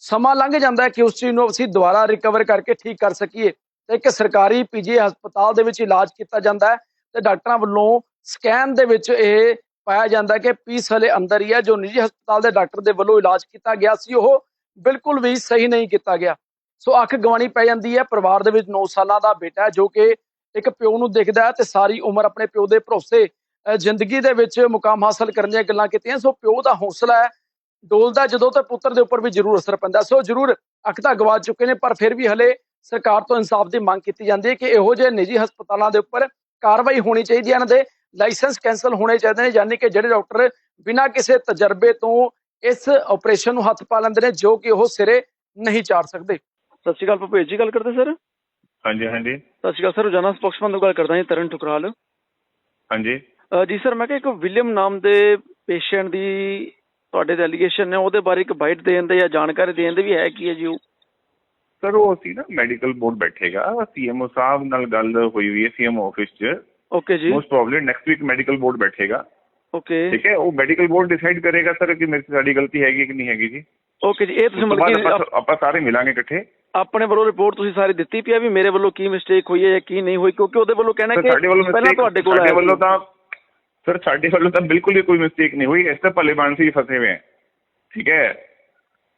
ਸਮਾਂ ਲੰਘ ਜਾਂਦਾ ਹੈ ਕਿ ਉਸ ਚੀਜ਼ ਨੂੰ ਅਸੀਂ ਦੁਬਾਰਾ ਰਿਕਵਰ ਕਰਕੇ ਠੀਕ ਕਰ ਸਕੀਏ। ਤੇ ਇੱਕ ਸਰਕਾਰੀ ਪੀਜੀ ਹਸਪਤਾਲ ਦੇ ਵਿੱਚ ਇਲਾਜ ਕੀਤਾ ਜਾਂਦਾ ਹੈ ਤੇ ਡਾਕਟਰਾਂ ਵੱਲੋਂ ਸਕੈਨ ਦੇ ਵਿੱਚ ਇਹ ਪਾਇਆ ਜਾਂਦਾ ਕਿ ਪੀਸ ਹਲੇ ਅੰਦਰ ਹੀ ਹੈ। ਜੋ ਨਿੱਜੀ ਹਸਪਤਾਲ ਦੇ ਡਾਕਟਰ ਦੇ ਵੱਲੋਂ ਇਲਾਜ ਕੀਤਾ ਗਿਆ ਸੀ, ਉਹ ਬਿਲਕੁਲ ਵੀ ਸਹੀ ਨਹੀਂ ਕੀਤਾ ਗਿਆ। ਸੋ ਅੱਖ ਗਵਾਣੀ ਪੈ ਜਾਂਦੀ ਹੈ। ਪਰਿਵਾਰ ਦੇ ਵਿੱਚ 9 ਸਾਲਾਂ ਦਾ ਬੇਟਾ ਹੈ, ਜੋ ਕਿ ਇੱਕ ਪਿਓ ਨੂੰ ਦੇਖਦਾ ਹੈ ਤੇ ਸਾਰੀ ਉਮਰ ਆਪਣੇ ਪਿਓ ਦੇ ਭਰੋਸੇ ਜ਼ਿੰਦਗੀ ਦੇ ਵਿੱਚ ਮੁਕਾਮ ਹਾਸਲ ਕਰਨ ਦੀਆਂ ਗੱਲਾਂ ਕੀਤੀਆਂ। ਸੋ ਪਿਓ ਦਾ ਹੌਸਲਾ ਹੈ ਡੋਲਦਾ ਜਦੋਂ ਤੇ ਪੁੱਤਰ ਦੇ ਉੱਪਰ ਵੀ ਜ਼ਰੂਰ ਅਸਰ ਪੈਂਦਾ ਸੋ। ਜ਼ਰੂਰ ਅੱਖ ਤਾਂ ਗਵਾ ਚੁੱਕੇ ਨੇ ਪਰ ਫਿਰ ਵੀ ਹਲੇ ਸਰਕਾਰ ਤੋਂ ਇਨਸਾਫ ਦੀ ਮੰਗ ਕੀਤੀ ਜਾਂਦੀ ਹੈ ਕਿ ਇਹੋ ਜਿਹੇ ਨਿੱਜੀ ਹਸਪਤਾਲਾਂ ਦੇ ਉੱਪਰ ਕਾਰਵਾਈ ਹੋਣੀ ਚਾਹੀਦੀ ਹੈ। ਇਹਨਾਂ ਦੇ ਲਾਇਸੈਂਸ ਕੈਂਸਲ ਹੋਣੇ ਚਾਹੀਦੇ ਨੇ ਯਾਨੀ ਕਿ ਜਿਹੜੇ ਡਾਕਟਰ ਬਿਨਾਂ ਕਿਸੇ ਤਜਰਬੇ ਤੋਂ ਇਸ ਆਪਰੇਸ਼ਨ ਨੂੰ ਹੱਥ ਪਾ ਲੈਂਦੇ ਨੇ ਜੋ ਕਿ ਉਹ ਸਿਰੇ ਨਹੀਂ ਚਾੜ ਸਕਦੇ। ਸਤਿ ਸ਼੍ਰੀ ਅਕਾਲ ਭੁਪੇਸ਼ ਜੀ ਗੱਲ ਕਰਦੇ ਸਰ? ਹਾਂਜੀ ਹਾਂਜੀ। ਸਤਿ ਸ਼੍ਰੀ ਅਕਾਲ ਸਰ ਰੋਜ਼ਾਨਾ ਸਪੋਕਸਮੈਨ ਤੋਂ ਗੱਲ ਕਰਦਾ ਹਾਂ ਤਰਨ ਠੁਕਰਾਲ। ਹਾਂਜੀ। ਜੀ ਸਰ ਮੈਂ ਕਿਹਾ ਇੱਕ ਵਿਲੀਅਮ ਨਾਮ ਦੇ ਪੇਸ਼ੈਂਟ ਦੀ ਤੁਹਾਡੇ ਦੇ ਐਲੀਗੇਸ਼ਨ ਨੇ ਉਹਦੇ ਬਾਰੇ ਇੱਕ ਬਾਈਟ ਦੇਣ ਦੇ ਜਾਂ ਜਾਣਕਾਰੀ ਦੇਣ ਦੇ ਵੀ ਹੈ ਕੀ ਹੈ ਜੀ ਉਹ? ਸਰ ਉਹ ਅਸੀਂ ਨਾ ਮੈਡੀਕਲ ਬੋਰਡ ਬੈਠੇਗਾ ਸੀਐਮਓ ਸਾਹਿਬ ਨਾਲ ਗੱਲ ਹੋਈ ਹੋਈ ਹੈ ਸੀਐਮਓ ਆਫਿਸ 'ਚ। ਓਕੇ ਜੀ। Most probably next week medical board ਬੈਠੇਗਾ। Okay ਠੀਕ ਹੈ ਉਹ ਮੈਡੀਕਲ ਬੋਰਡ ਡਿਸਾਈਡ ਕਰੇਗਾ ਸਰ ਕਿ ਮੇਰੀ ਸਾਡੀ ਗਲਤੀ ਹੈਗੀ ਕਿ ਨਹੀਂ ਹੈਗੀ ਜੀ। ਓਕੇ ਜੀ ਇਹ ਤੁਸੀਂ ਮਤਲਬ ਕਿ ਆਪਾਂ ਸਾਰੇ ਮਿਲਾਂਗੇ ਇਕੱਠੇ। ਆਪਣੇ ਵੱਲੋਂ ਰਿਪੋਰਟ ਤੁਸੀਂ ਸਾਰੀ ਦਿੱਤੀ ਪਈ ਹੈ ਵੀ ਮੇਰੇ ਵੱਲੋਂ ਕੀ ਮਿਸਟੇਕ ਹੋਈ ਹੈ ਜਾਂ ਕੀ ਨਹੀਂ ਹੋਈ ਕਿਉਂਕਿ ਉਹਦੇ ਵੱਲੋਂ ਕਹਿਣਾ ਕਿ ਸਾਡੇ ਵੱਲੋਂ ਪਹਿਲਾਂ ਤੁਹਾਡੇ ਕੋਲ ਸਾਡੇ ਆਇਆ ਵੱਲੋਂ ਸੀ। ਤਾਂ ਸਰ ਸਾਡੇ ਵੱਲੋਂ ਤਾਂ ਬਿਲਕੁਲ ਹੀ ਕੋਈ ਮਿਸਟੇਕ ਨਹੀਂ ਹੋਈ। ਇਸ ਤਾਂ ਭਲੇ ਮਾਨਸੀ ਫਸੇ ਹੋਏ ਹੈ। ਠੀਕ ਹੈ?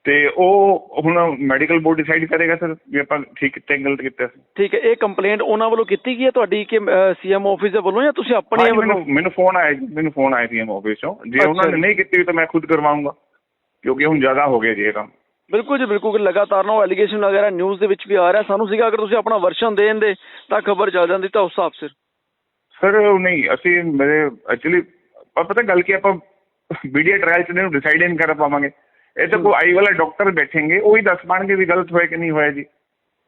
ਤੇ ਉਹ ਹੁਣ ਮੈਡੀਕਲ ਬੋਰਡ ਡਿਸਾਈਡ ਕਰੇਗਾ ਸਰ ਵੀ ਆਪਾਂ ਠੀਕ ਕੀਤਾ ਗਲਤ ਕੀਤਾ ਸੀ। ਠੀਕ ਹੈ ਇਹ ਕੰਪਲੇਂਟ ਉਹਨਾਂ ਵੱਲੋਂ ਕੀਤੀ ਗਈ ਹੈ ਤੁਹਾਡੀ ਕਿ ਸੀਐਮ ਆਫਿਸ ਦੇ ਵੱਲੋਂ ਜਾਂ ਤੁਸੀਂ ਆਪਣੇ ਵੱਲੋਂ? ਮੈਨੂੰ ਫੋਨ ਆਇਆ ਜੀ, ਮੈਨੂੰ ਫੋਨ ਆਇਆ ਸੀ ਐਮ ਆਫਿਸ ਚੋਂ। ਜੇ ਉਹਨਾਂ ਨੇ। ਨਹੀਂ ਕੀਤੀ ਤਾਂ ਮੈਂ ਖੁਦ ਕਰਵਾਉਂਗਾ ਕਿਉਂਕਿ ਹੁਣ ਜ਼ਿਆਦਾ ਹੋ ਗਿਆ ਜੀ ਇਹ ਕੰਮ। ਬਿਲਕੁਲ ਜੀ ਬਿਲਕੁਲ। ਲਗਾਤਾਰ ਨਾ ਐਲੀਗੇਸ਼ਨ ਵਗੈਰਾ ਨਿਊਜ਼ ਦੇ ਵਿੱਚ ਵੀ ਆ ਰਿਹਾ। ਸਾਨੂੰ ਸੀਗਾ ਅਗਰ ਤੁਸੀਂ ਆਪਣਾ ਵਰਸ਼ਨ ਦੇਣ ਦੇ ਤਾਂ ਖਬਰ ਚੱਲ ਜਾਂਦੀ ਤਾਂ ਉਸ ਹਿਸਾਬ ਸਿਰ। ਸਰ ਉਹ ਨਹੀਂ ਅਸੀਂ ਮੇਰੇ ਐਕਚੁਅਲੀ ਪਤਾ ਗੱਲ ਕੀ ਆਪਾਂ ਮੀਡੀਆ ਟ੍ਰਾਇਲ ਚ ਇਹਨੂੰ ਡਿਸਾਈਡ ਨਹੀਂ ਕਰ ਪਾਵਾਂਗੇ। ਇਹ ਤਾਂ ਕੋਈ ਆਈ ਵਾਲਾ ਡਾਕਟਰ ਬੈਠेंगे ਉਹ ਹੀ ਦੱਸ ਪਾਣਗੇ ਵੀ ਗਲਤ ਹੋਇਆ ਕਿ ਨਹੀਂ ਹੋਇਆ ਜੀ।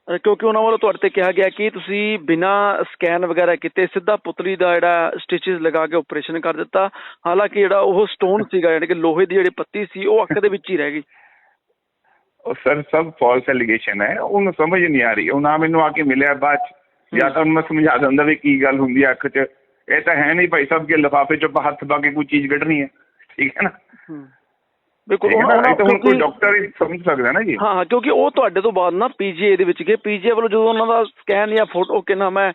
ਕਿਉਂਕਿ ਉਹਨਾਂ ਵੱਲੋਂ ਤੁਹਾਡੇ ਤੇ ਕਿਹਾ ਗਿਆ ਕਿ ਤੁਸੀਂ ਬਿਨਾਂ ਸਕੈਨ ਵਗੈਰਾ ਕੀਤੇ ਸਿੱਧਾ ਪੁਤਲੀ ਦਾ ਜਿਹੜਾ ਸਟਿਚਸ ਲਗਾ ਕੇ ਆਪਰੇਸ਼ਨ ਕਰ ਦਿੱਤਾ। ਹਾਲਾਂਕਿ ਜਿਹੜਾ ਉਹ ਸਟੋਨ ਸੀਗਾ ਯਾਨੀ ਕਿ ਲੋਹੇ ਦੀ ਜਿਹੜੀ ਪੱਤੀ ਸੀ ਉਹ ਅੱਖ ਦੇ ਵਿੱਚ ਹੀ ਰਹਿ ਗਈ। ਉਹ ਸਰ ਸਭ ਫਾਲਸ ਐਲੀਗੇਸ਼ਨ ਹੈ ਉਹਨੂੰ ਸਮਝ ਨਹੀਂ ਆ ਰਹੀ। ਉਹ ਨਾ ਮੈਨੂੰ ਆ ਕੇ ਮਿਲਿਆ ਬਾਅਦ ਜਾਂ ਤਾਂ ਮੈਂ ਸਮਝਾ ਦਿੰਦਾ ਵੀ ਕੀ ਗੱਲ ਹੁੰਦੀ ਹੈ ਅੱਖ 'ਚ। ਇਹ ਤਾਂ ਹੈ ਨਹੀਂ ਭਾਈ ਸਾਹਿਬ ਕਿ ਲਿਫਾਫੇ 'ਚੋਂ ਹੱਥ ਪਾ ਕੇ ਕੋਈ ਚੀਜ਼ ਕੱਢਣੀ ਹੈ ਠੀਕ ਹੈ ਨਾ? ਬਿਲਕੁਲ ਉਹਨਾਂ- ਤਾਂ ਕੋਈ ਡਾਕਟਰ ਹੀ ਸਮਝ ਸਕਦਾ ਨਾ ਜੀ। ਹਾਂ ਹਾਂ ਕਿਉਂਕਿ ਉਹ ਤੁਹਾਡੇ ਤੋਂ ਬਾਅਦ ਨਾ ਪੀਜੀਏ ਦੇ ਵਿੱਚ ਗਏ। ਪੀਜੀਏ ਵੱਲੋਂ ਜਦੋਂ ਉਹਨਾਂ ਦਾ ਸਕੈਨ ਜਾਂ ਫੋਟੋ ਕਿੰਨਾ ਮੈਂ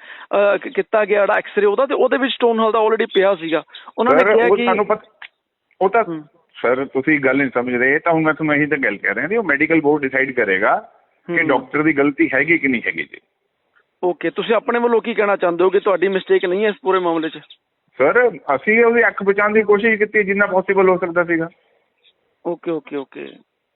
ਕ- ਕੀਤਾ ਗਿਆ ਜਿਹੜਾ ਐਕਸ-ਰੇ ਉਹਦਾ ਤੇ ਉਹਦੇ ਵਿੱਚ ਸਟੋਨ ਹਾਲ ਦਾ ਆਲਰੇਡੀ ਪਿਆ ਸੀਗਾ। ਉਹਨਾਂ ਨੇ ਕਿਹਾ ਕਿ ਸਾਨੂੰ ਪਤਾ ਉਹ ਤਾਂ। ਸਰ ਤੁਸੀਂ ਗੱਲ ਨਹੀਂ ਸਮਝ ਰਹੇ। ਇਹ ਤਾਂ ਹੁਣ ਮੈਂ ਤੁਹਾਨੂੰ ਇਹੀ ਤਾਂ ਗੱਲ ਕਹਿ ਰਿਹਾ ਵੀ ਉਹ ਮੈਡੀਕਲ ਬੋਰਡ ਡਿਸਾਈਡ ਕਰੇਗਾ ਕਿ। ਡਾਕਟਰ ਦੀ ਗਲਤੀ ਹੈਗੀ ਕਿ ਨਹੀਂ ਹੈਗੀ ਜੀ। ਓਕੇ ਤੁਸੀਂ ਆਪਣੇ ਵੱਲੋਂ ਕੀ ਕਹਿਣਾ ਚਾਹੁੰਦੇ ਹੋ ਕਿ ਤੁਹਾਡੀ ਮਿਸਟੇਕ ਨਹੀਂ ਹੈ ਇਸ ਪੂਰੇ ਮਾਮਲੇ 'ਚ? ਸਰ ਅਸੀਂ ਉਹਦੀ ਅੱਖ ਬਚਾਉਣ ਦੀ ਕੋਸ਼ਿਸ਼ ਕੀਤੀ ਜਿੰਨਾ ਪੋਸੀਬਲ ਹੋ ਸਕਦਾ ਸੀਗਾ। ਓਕੇ ਓਕੇ ਓਕੇ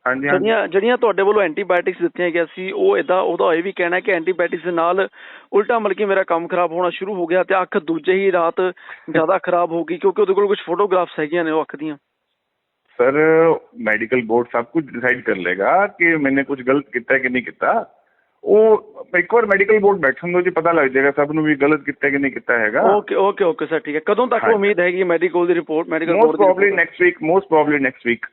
ਹਾਂਜੀ ਜਿਹੜੀਆਂ ਜਿਹੜੀਆਂ ਤੁਹਾਡੇ ਵੱਲੋਂ ਐਂਟੀਬਾਇਓਟਿਕਸ ਦਿੱਤੀਆਂ ਗਿਆ ਸੀ ਉਹ ਇਦਾਂ ਉਹਦਾ ਇਹ ਵੀ ਕਹਿਣਾ ਹੈ ਕਿ ਐਂਟੀਬਾਇਓਟਿਕਸ ਦੇ ਨਾਲ ਉਲਟਾ ਮਤਲਬ ਕਿ ਮੇਰਾ ਕੰਮ ਖਰਾਬ ਹੋਣਾ ਸ਼ੁਰੂ ਹੋ ਗਿਆ ਤੇ ਅੱਖ ਦੂਜੇ ਹੀ ਰਾਤ ਜ਼ਿਆਦਾ ਖਰਾਬ ਹੋ ਗਈ ਕਿਉਂਕਿ ਉਹਦੇ ਕੋਲ ਕੁਝ ਫੋਟੋਗ੍ਰਾਫਸ ਹੈਗੀਆਂ ਨੇ ਉਹ ਅੱਖ ਦੀਆਂ। ਸਰ ਮੈਡੀਕਲ ਬੋਰਡ ਸਭ ਕੁਝ ਡਿਸਾਈਡ ਕਰ ਲੇਗਾ ਕਿ ਮੈਨੇ ਕੁਝ ਗਲਤ ਕੀਤਾ ਕਿ ਨਹੀਂ ਕੀਤਾ। ਉਹ ਇੱਕ ਵਾਰ ਮੈਡੀਕਲ ਬੋਰਡ ਬੈਠਣ ਦੋ ਜੀ ਪਤਾ ਲੱਗ ਜਾਏਗਾ ਸਭ ਨੂੰ ਵੀ ਗਲਤ ਕੀਤਾ ਕਿ ਨਹੀਂ ਕੀਤਾ ਹੈਗਾ। ਓਕੇ ਓਕੇ ਓਕੇ ਸਰ ਠੀਕ ਹੈ। ਕਦੋਂ ਤੱਕ। ਉਮੀਦ ਹੈਗੀ ਮੈਡੀਕਲ ਦੀ ਰਿਪੋਰਟ ਮੈਡੀਕਲ ਮੋਸਟ ਬੋਰਡ ਦੀ probably? Next week most probably next week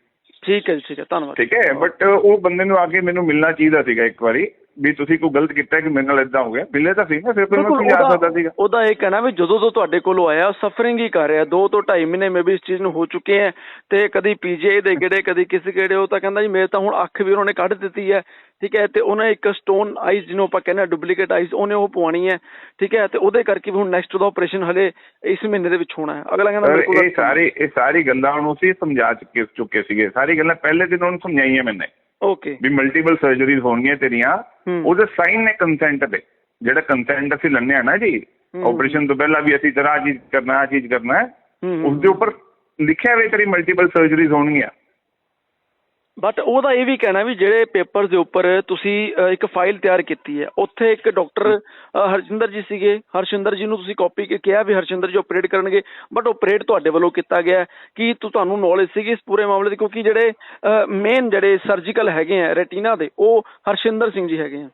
ਠੀਕ ਹੈ ਜੀ ਠੀਕ ਹੈ ਧੰਨਵਾਦ। ਠੀਕ ਹੈ ਬਟ ਉਹ ਬੰਦੇ ਨੂੰ ਆ ਕੇ ਮੈਨੂੰ ਮਿਲਣਾ ਚਾਹੀਦਾ ਸੀਗਾ ਇੱਕ ਵਾਰੀ ਵੀ ਤੁਸੀਂ ਕੋਈ ਗਲਤ ਕੀਤਾ ਕਿ ਮੇਰੇ ਨਾਲ ਇਦਾਂ ਹੋ ਗਿਆ। ਮਿਲੇ ਤਾਂ ਸੀ ਨਾ ਫਿਰ ਮੈਂ ਸਮਝਾ ਸਕਦਾ ਸੀਗਾ। ਉਹਦਾ ਇਹ ਕਹਿਣਾ ਵੀ ਜਦੋਂ ਤੋਂ ਤੁਹਾਡੇ ਕੋਲ ਆਇਆ ਸਫਰਿੰਗ ਹੀ ਕਰ ਰਿਹਾ। 2 ਤੋਂ 2.5 ਮਹੀਨੇ ਮੇ ਵੀ ਇਸ ਚੀਜ਼ ਨੂੰ ਹੋ ਚੁੱਕੇ ਹੈ ਤੇ ਕਦੀ ਪੀਜੀਆਈ ਦੇ ਗੇੜੇ ਕਦੀ ਕਿਸੇ ਗੇੜੇ ਉਹ ਤਾਂ ਕਹਿੰਦਾ ਜੀ ਮੇਰੇ ਤਾਂ ਹੁਣ ਅੱਖ ਵੀ ਉਹਨਾਂ ਨੇ ਕੱਢ ਦਿੱਤੀ ਹੈ। ਠੀਕ ਹੈ ਤੇ ਉਹਨੇ ਇੱਕ ਸਟੋਨ ਆਈਜ਼ ਜਿਹਨੂੰ ਆਪਾਂ ਕਹਿੰਦੇ ਡੁਪਲੀਕੇਟ ਆਈਜ਼ ਉਹਨੇ ਉਹ ਪਵਾਉਣੀ ਹੈ ਠੀਕ ਹੈ ਤੇ ਉਹਦੇ ਕਰਕੇ ਵੀ ਹੁਣ ਨੈਕਸਟ ਉਹਦਾ ਆਪਰੇਸ਼ਨ ਹਲੇ ਇਸ ਮਹੀਨੇ ਦੇ ਵਿੱਚ ਹੋਣਾ ਹੈ। ਅਗਲਾ ਕਹਿੰਦਾ ਮੇਰੇ ਕੋਲ ਇਹ ਸਾਰੀ ਇਹ ਸਾਰੀ ਗੱਲਾਂ ਉਹਨੂੰ ਅਸੀਂ ਸਮਝਾ ਚੁੱਕੇ ਚੁੱਕੇ ਸੀਗੇ। ਸਾਰੀ ਗੱਲਾਂ ਪਹਿਲੇ ਦਿਨ ਉਹਨੂੰ ਸਮਝਾਈਆਂ ਮੈਨੇ। ਓਕੇ ਵੀ ਮਲਟੀਪਲ ਸਰਜਰੀਜ਼ ਹੋਣਗੀਆਂ ਤੇਰੀਆਂ। ਉਹਦੇ ਸਾਈਨ ਨੇ ਕੰਸੈਂਟ ਦੇ। ਜਿਹੜਾ ਕੰਸੈਂਟ ਅਸੀਂ ਲੈਂਦੇ ਆ ਨਾ ਜੀ। ਆਪਰੇਸ਼ਨ ਤੋਂ ਪਹਿਲਾਂ ਵੀ ਅਸੀਂ ਤਰ੍ਹਾਂ ਚੀਜ਼ ਕਰਨਾ ਆ ਚੀਜ਼ ਕਰਨਾ ਹੂੰ। ਉਸ ਦੇ ਉੱਪਰ ਲਿਖਿਆ ਹੋਇਆ ਤੇਰੀ ਮਲਟੀਪਲ ਸਰਜਰੀਜ਼ ਹੋਣਗੀਆਂ। ਬਟ ਉਹਦਾ ਇਹ ਵੀ ਕਹਿਣਾ ਵੀ ਜਿਹੜੇ ਪੇਪਰ ਦੇ ਉੱਪਰ ਤੁਸੀਂ ਇੱਕ ਫਾਈਲ ਤਿਆਰ ਕੀਤੀ ਹੈ ਉੱਥੇ ਇੱਕ ਡਾਕਟਰ ਹਰਜਿੰਦਰ ਜੀ ਸੀਗੇ। ਹਰਸ਼ਿੰਦਰ ਜੀ ਨੂੰ ਤੁਸੀਂ ਕਾਪੀ ਕਿਹਾ ਵੀ ਹਰਸ਼ਿੰਦਰ ਜੀ ਆਪਰੇਟ ਕਰਨਗੇ ਬਟ ਆਪਰੇਟ ਤੁਹਾਡੇ ਵੱਲੋਂ ਕੀਤਾ ਗਿਆ। ਕੀ ਤੁ- ਤੁਹਾਨੂੰ ਨੌਲੇਜ ਸੀਗੀ ਇਸ ਪੂਰੇ ਮਾਮਲੇ ਦੀ ਕਿਉਂਕਿ ਜਿਹੜੇ ਮੇਨ ਜਿਹੜੇ ਸਰਜੀਕਲ ਹੈਗੇ ਆ ਰੈਟੀਨਾ ਦੇ ਉਹ ਹਰਸ਼ਿੰਦਰ ਸਿੰਘ ਜੀ ਹੈਗੇ ਆ।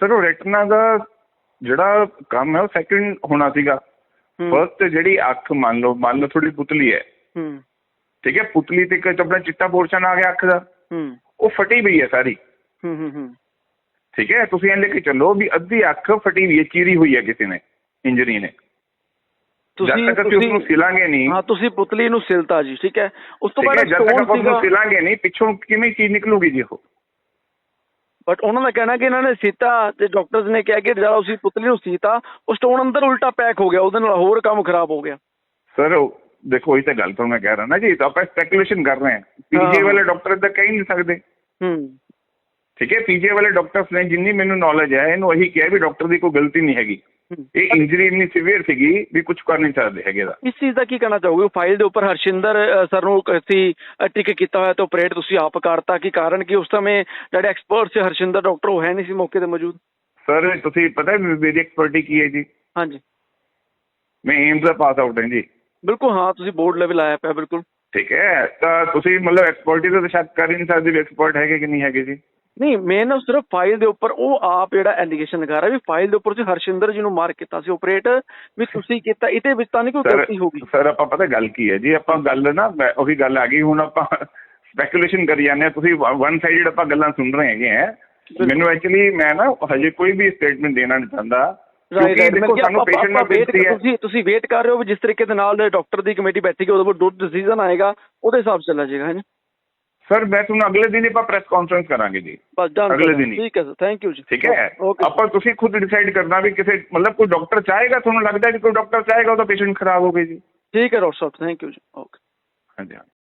ਸਰ ਉਹ ਰੈਟਨਾ ਦਾ ਜਿਹੜਾ ਕੰਮ ਹੈ ਉਹ ਸੈਕਿੰਡ ਹੋਣਾ ਸੀਗਾ। ਫਰਸਟ ਜਿਹੜੀ ਅੱਖ ਮੰਨ ਲਓ ਮੰਨ ਲਓ ਥੋੜੀ ਪੁਤਲੀ ਹੈ। ਹੂੰ। ਠੀਕ ਹੈ ਪੁਤਲੀ ਤੇ ਇੱਕ ਆਪਣਾ ਚਿੱਟਾ ਪੋਰਸ਼ਨ ਆ ਗਿਆ ਅੱਖ ਦਾ। ਹੂੰ। ਉਹ ਫਟੀ ਪਈ ਹੈ ਸਾਰੀ। ਹੂੰ ਹੂੰ ਹੂੰ। ਠੀਕ ਹੈ ਤੁਸੀਂ ਇਹ ਲੈ ਕੇ ਚੱਲੋ ਵੀ ਅੱਧੀ ਅੱਖ ਫਟੀ ਹੋਈ ਹੈ ਚੀਰੀ ਹੋਈ ਹੈ ਕਿਸੇ ਨੇ ਇੰਜਰੀ ਨੇ। ਜਦ ਤੁਸੀਂ ਤੱਕ ਅਸੀਂ ਉਸਨੂੰ ਸਿਲਾਂਗੇ ਨਹੀਂ। ਹਾਂ ਤੁਸੀਂ ਪੁਤਲੀ ਨੂੰ ਸਿਲਤਾ ਜੀ ਠੀਕ ਹੈ। ਉਸ ਤੋਂ ਬਾਅਦ ਜਦ ਤੱਕ ਆਪਾਂ ਉਸਨੂੰ ਸਿਲਾਂਗੇ ਨਹੀਂ ਪਿੱਛੋਂ ਕਿਵੇਂ ਚੀਜ਼ ਨਿਕਲੂਗੀ ਜੀ ਉਹ? ਬਟ ਉਹਨਾਂ ਦਾ ਕਹਿਣਾ ਕਿ ਇਹਨਾਂ ਨੇ ਸੀਤਾ ਤੇ ਡਾਕਟਰਸ ਨੇ ਕਿਹਾ ਕਿ ਜਦੋਂ ਅਸੀਂ ਪੁਤਲੀ ਨੂੰ ਸੀਤਾ ਉਹ ਸਟੋਨ ਅੰਦਰ ਉਲਟਾ ਪੈਕ ਹੋ ਗਿਆ ਉਹਦੇ ਨਾਲ ਹੋਰ ਕੰਮ ਖਰਾਬ ਹੋ ਗਿਆ। ਸਰ ਦੇਖੋ ਇਹ ਤਾਂ ਗੱਲ ਤੁਹਾਨੂੰ ਮੈਂ ਕਹਿ ਰਿਹਾ ਨਾ ਜੀ ਤਾਂ ਆਪਾਂ ਸਪੈਕੂਲੇਸ਼ਨ ਕਰ ਰਹੇ ਹਾਂ। ਪੀਜੀ। ਵਾਲੇ ਡਾਕਟਰ ਤਾਂ ਕਹਿ ਨਹੀਂ ਸਕਦੇ। ਹੂੰ। ਠੀਕ ਹੈ ਪੀਜੀ ਵਾਲੇ ਡਾਕਟਰਸ ਨੇ ਜਿੰਨੀ ਮੈਨੂੰ ਨੌਲੇਜ ਹੈ ਇਹਨੂੰ ਇਹੀ ਕਿਹਾ ਵੀ ਡਾਕਟਰ ਦੀ ਕੋਈ ਗਲਤੀ ਨਹੀਂ ਹੈਗੀ। ਇਹ ਇੰਜਰੀ ਇੰਨੀ ਸੀਵੀਅਰ ਸੀਗੀ ਵੀ ਕੁਝ ਕਰ ਨਹੀਂ ਸਕਦੇ ਹੈਗੇ ਦਾ ਇਸ ਚੀਜ਼ ਦਾ ਕੀ ਕਹਿਣਾ ਚਾਹੋਗੇ? ਫਾਈਲ ਦੇ ਉੱਪਰ ਹਰਸ਼ਿੰਦਰ ਸਰ ਨੂੰ ਅਸੀਂ ਟਿਕ ਕੀਤਾ ਹੋਇਆ ਤੇ ਆਪਰੇਟ ਤੁਸੀਂ ਆਪ ਕਰਤਾ। ਕੀ ਕਾਰਨ ਕਿ? ਉਸ ਸਮੇਂ ਜਿਹੜੇ ਐਕਸਪਰਟ ਸੀ ਹਰਸ਼ਿੰਦਰ ਡਾਕਟਰ ਉਹ ਹੈ ਨਹੀਂ ਸੀ ਮੌਕੇ ਤੇ ਮੌਜੂਦ? ਸਰ ਤੁਸੀਂ ਪਤਾ ਹੈ ਮੇਰੀ ਐਕਸਪਰਟੀ ਕੀ ਹੈ ਜੀ? ਹਾਂਜੀ। ਮੈਂ ਏਮਸ ਦਾ ਪਾਸ ਆਊਟ ਹਾਂ ਜੀ। ਬਿਲਕੁਲ ਹਾਂ ਤੁਸੀਂ ਬੋਰਡ ਲੈਵਲ ਆਇਆ ਪਿਆ ਬਿਲਕੁਲ। ਠੀਕ ਹੈ ਤਾਂ ਤੁਸੀਂ ਮਤਲਬ ਐਕਸਪਰਟੀ ਤੇ ਸ਼ੱਕ ਕਰ ਹੀ ਨਹੀਂ ਸਕਦੇ ਵੀ ਐਕਸਪਰਟ ਹੈਗੇ ਕਿ ਨਹੀਂ ਹੈਗੇ ਜੀ। ਨਹੀਂ ਮੈਂ ਨਾ ਸਿਰਫ ਫਾਈਲ ਦੇ ਉੱਪਰ ਉਹ ਆਪ ਜਿਹੜਾ ਐਲੀਗੇਸ਼ਨ ਲਗਾ ਰਿਹਾ ਵੀ ਫਾਈਲ ਦੇ ਉੱਪਰ ਤੁਸੀਂ ਹਰਸ਼ਿੰਦਰ ਜੀ ਨੂੰ ਮਾਰਕ ਕੀਤਾ ਸੀ ਆਪਰੇਟ ਵੀ ਤੁਸੀਂ ਕੀਤਾ ਇਹਦੇ ਵਿੱਚ ਤਾਂ ਨਹੀਂ ਕੋਈ ਗਲਤੀ ਹੋਗੀ ਸਰ ਆਪਾਂ ਪਤਾ ਗੱਲ ਕੀ ਹੈ ਜੀ ਆਪਾਂ ਗੱਲ ਨਾ ਉਹੀ ਗੱਲ ਆ ਗਈ ਹੁਣ ਆਪਾਂ ਸਪੈਕੂਲੇਸ਼ਨ ਕਰੀ ਜਾਂਦੇ ਹਾਂ ਤੁਸੀਂ ਵਨ ਸਾਈਡਡ ਆਪਾਂ ਗੱਲਾਂ ਸੁਣ ਰਹੇ ਹੈਗੇ ਆ ਮੈਨੂੰ ਐਕਚੁਅਲੀ ਮੈਂ ਨਾ ਹਜੇ ਕੋਈ ਵੀ ਸਟੇਟਮੈਂਟ ਦੇਣਾ ਨਹੀਂ ਚਾਹੁੰਦਾ ਕਿਉਂਕਿ ਦੇਖੋ ਸਾਨੂੰ ਪੇਸ਼ੈਂਟ ਨਾਲ ਬੇਨਤੀ ਹੈ। ਤੁਸੀਂ ਤੁਸੀਂ ਵੇਟ ਕਰ ਰਹੇ ਹੋ ਵੀ ਜਿਸ ਤਰੀਕੇ ਦੇ ਨਾਲ ਡਾਕਟਰ ਦੀ ਕਮੇਟੀ ਬੈਠੇਗੀ ਉਹਦੇ ਕੋਲ ਡਿਸੀਜਨ ਆਏਗਾ ਉਹਦੇ ਹਿਸਾਬ ਚੱਲਾ ਜਾਏਗਾ ਹੈ ਸਰ ਮੈਂ ਤੁਹਾਨੂੰ ਅਗਲੇ ਦਿਨ ਆਪਾਂ ਪ੍ਰੈਸ ਕਾਨਫਰੰਸ ਕਰਾਂਗੇ ਜੀ। ਬਸ ਡਨ ਅਗਲੇ ਦਿਨ। ਠੀਕ ਹੈ ਸਰ ਥੈਂਕ ਯੂ ਜੀ। ਠੀਕ ਹੈ? ਆਪਾਂ ਤੁਸੀਂ ਖੁਦ ਡਿਸਾਈਡ ਕਰਨਾ ਵੀ ਕਿਸੇ ਮਤਲਬ ਕੋਈ ਡਾਕਟਰ ਚਾਹੇਗਾ ਤੁਹਾਨੂੰ ਲੱਗਦਾ ਕਿ ਕੋਈ ਡਾਕਟਰ ਚਾਹੇਗਾ ਉਹਦਾ ਪੇਸ਼ੈਂਟ ਖਰਾਬ ਹੋ ਗਏ ਜੀ। ਠੀਕ ਹੈ ਡਾਕਟਰ ਸਾਹਿਬ। ਥੈਂਕ ਯੂ ਜੀ। ਓਕੇ ਹਾਂਜੀ।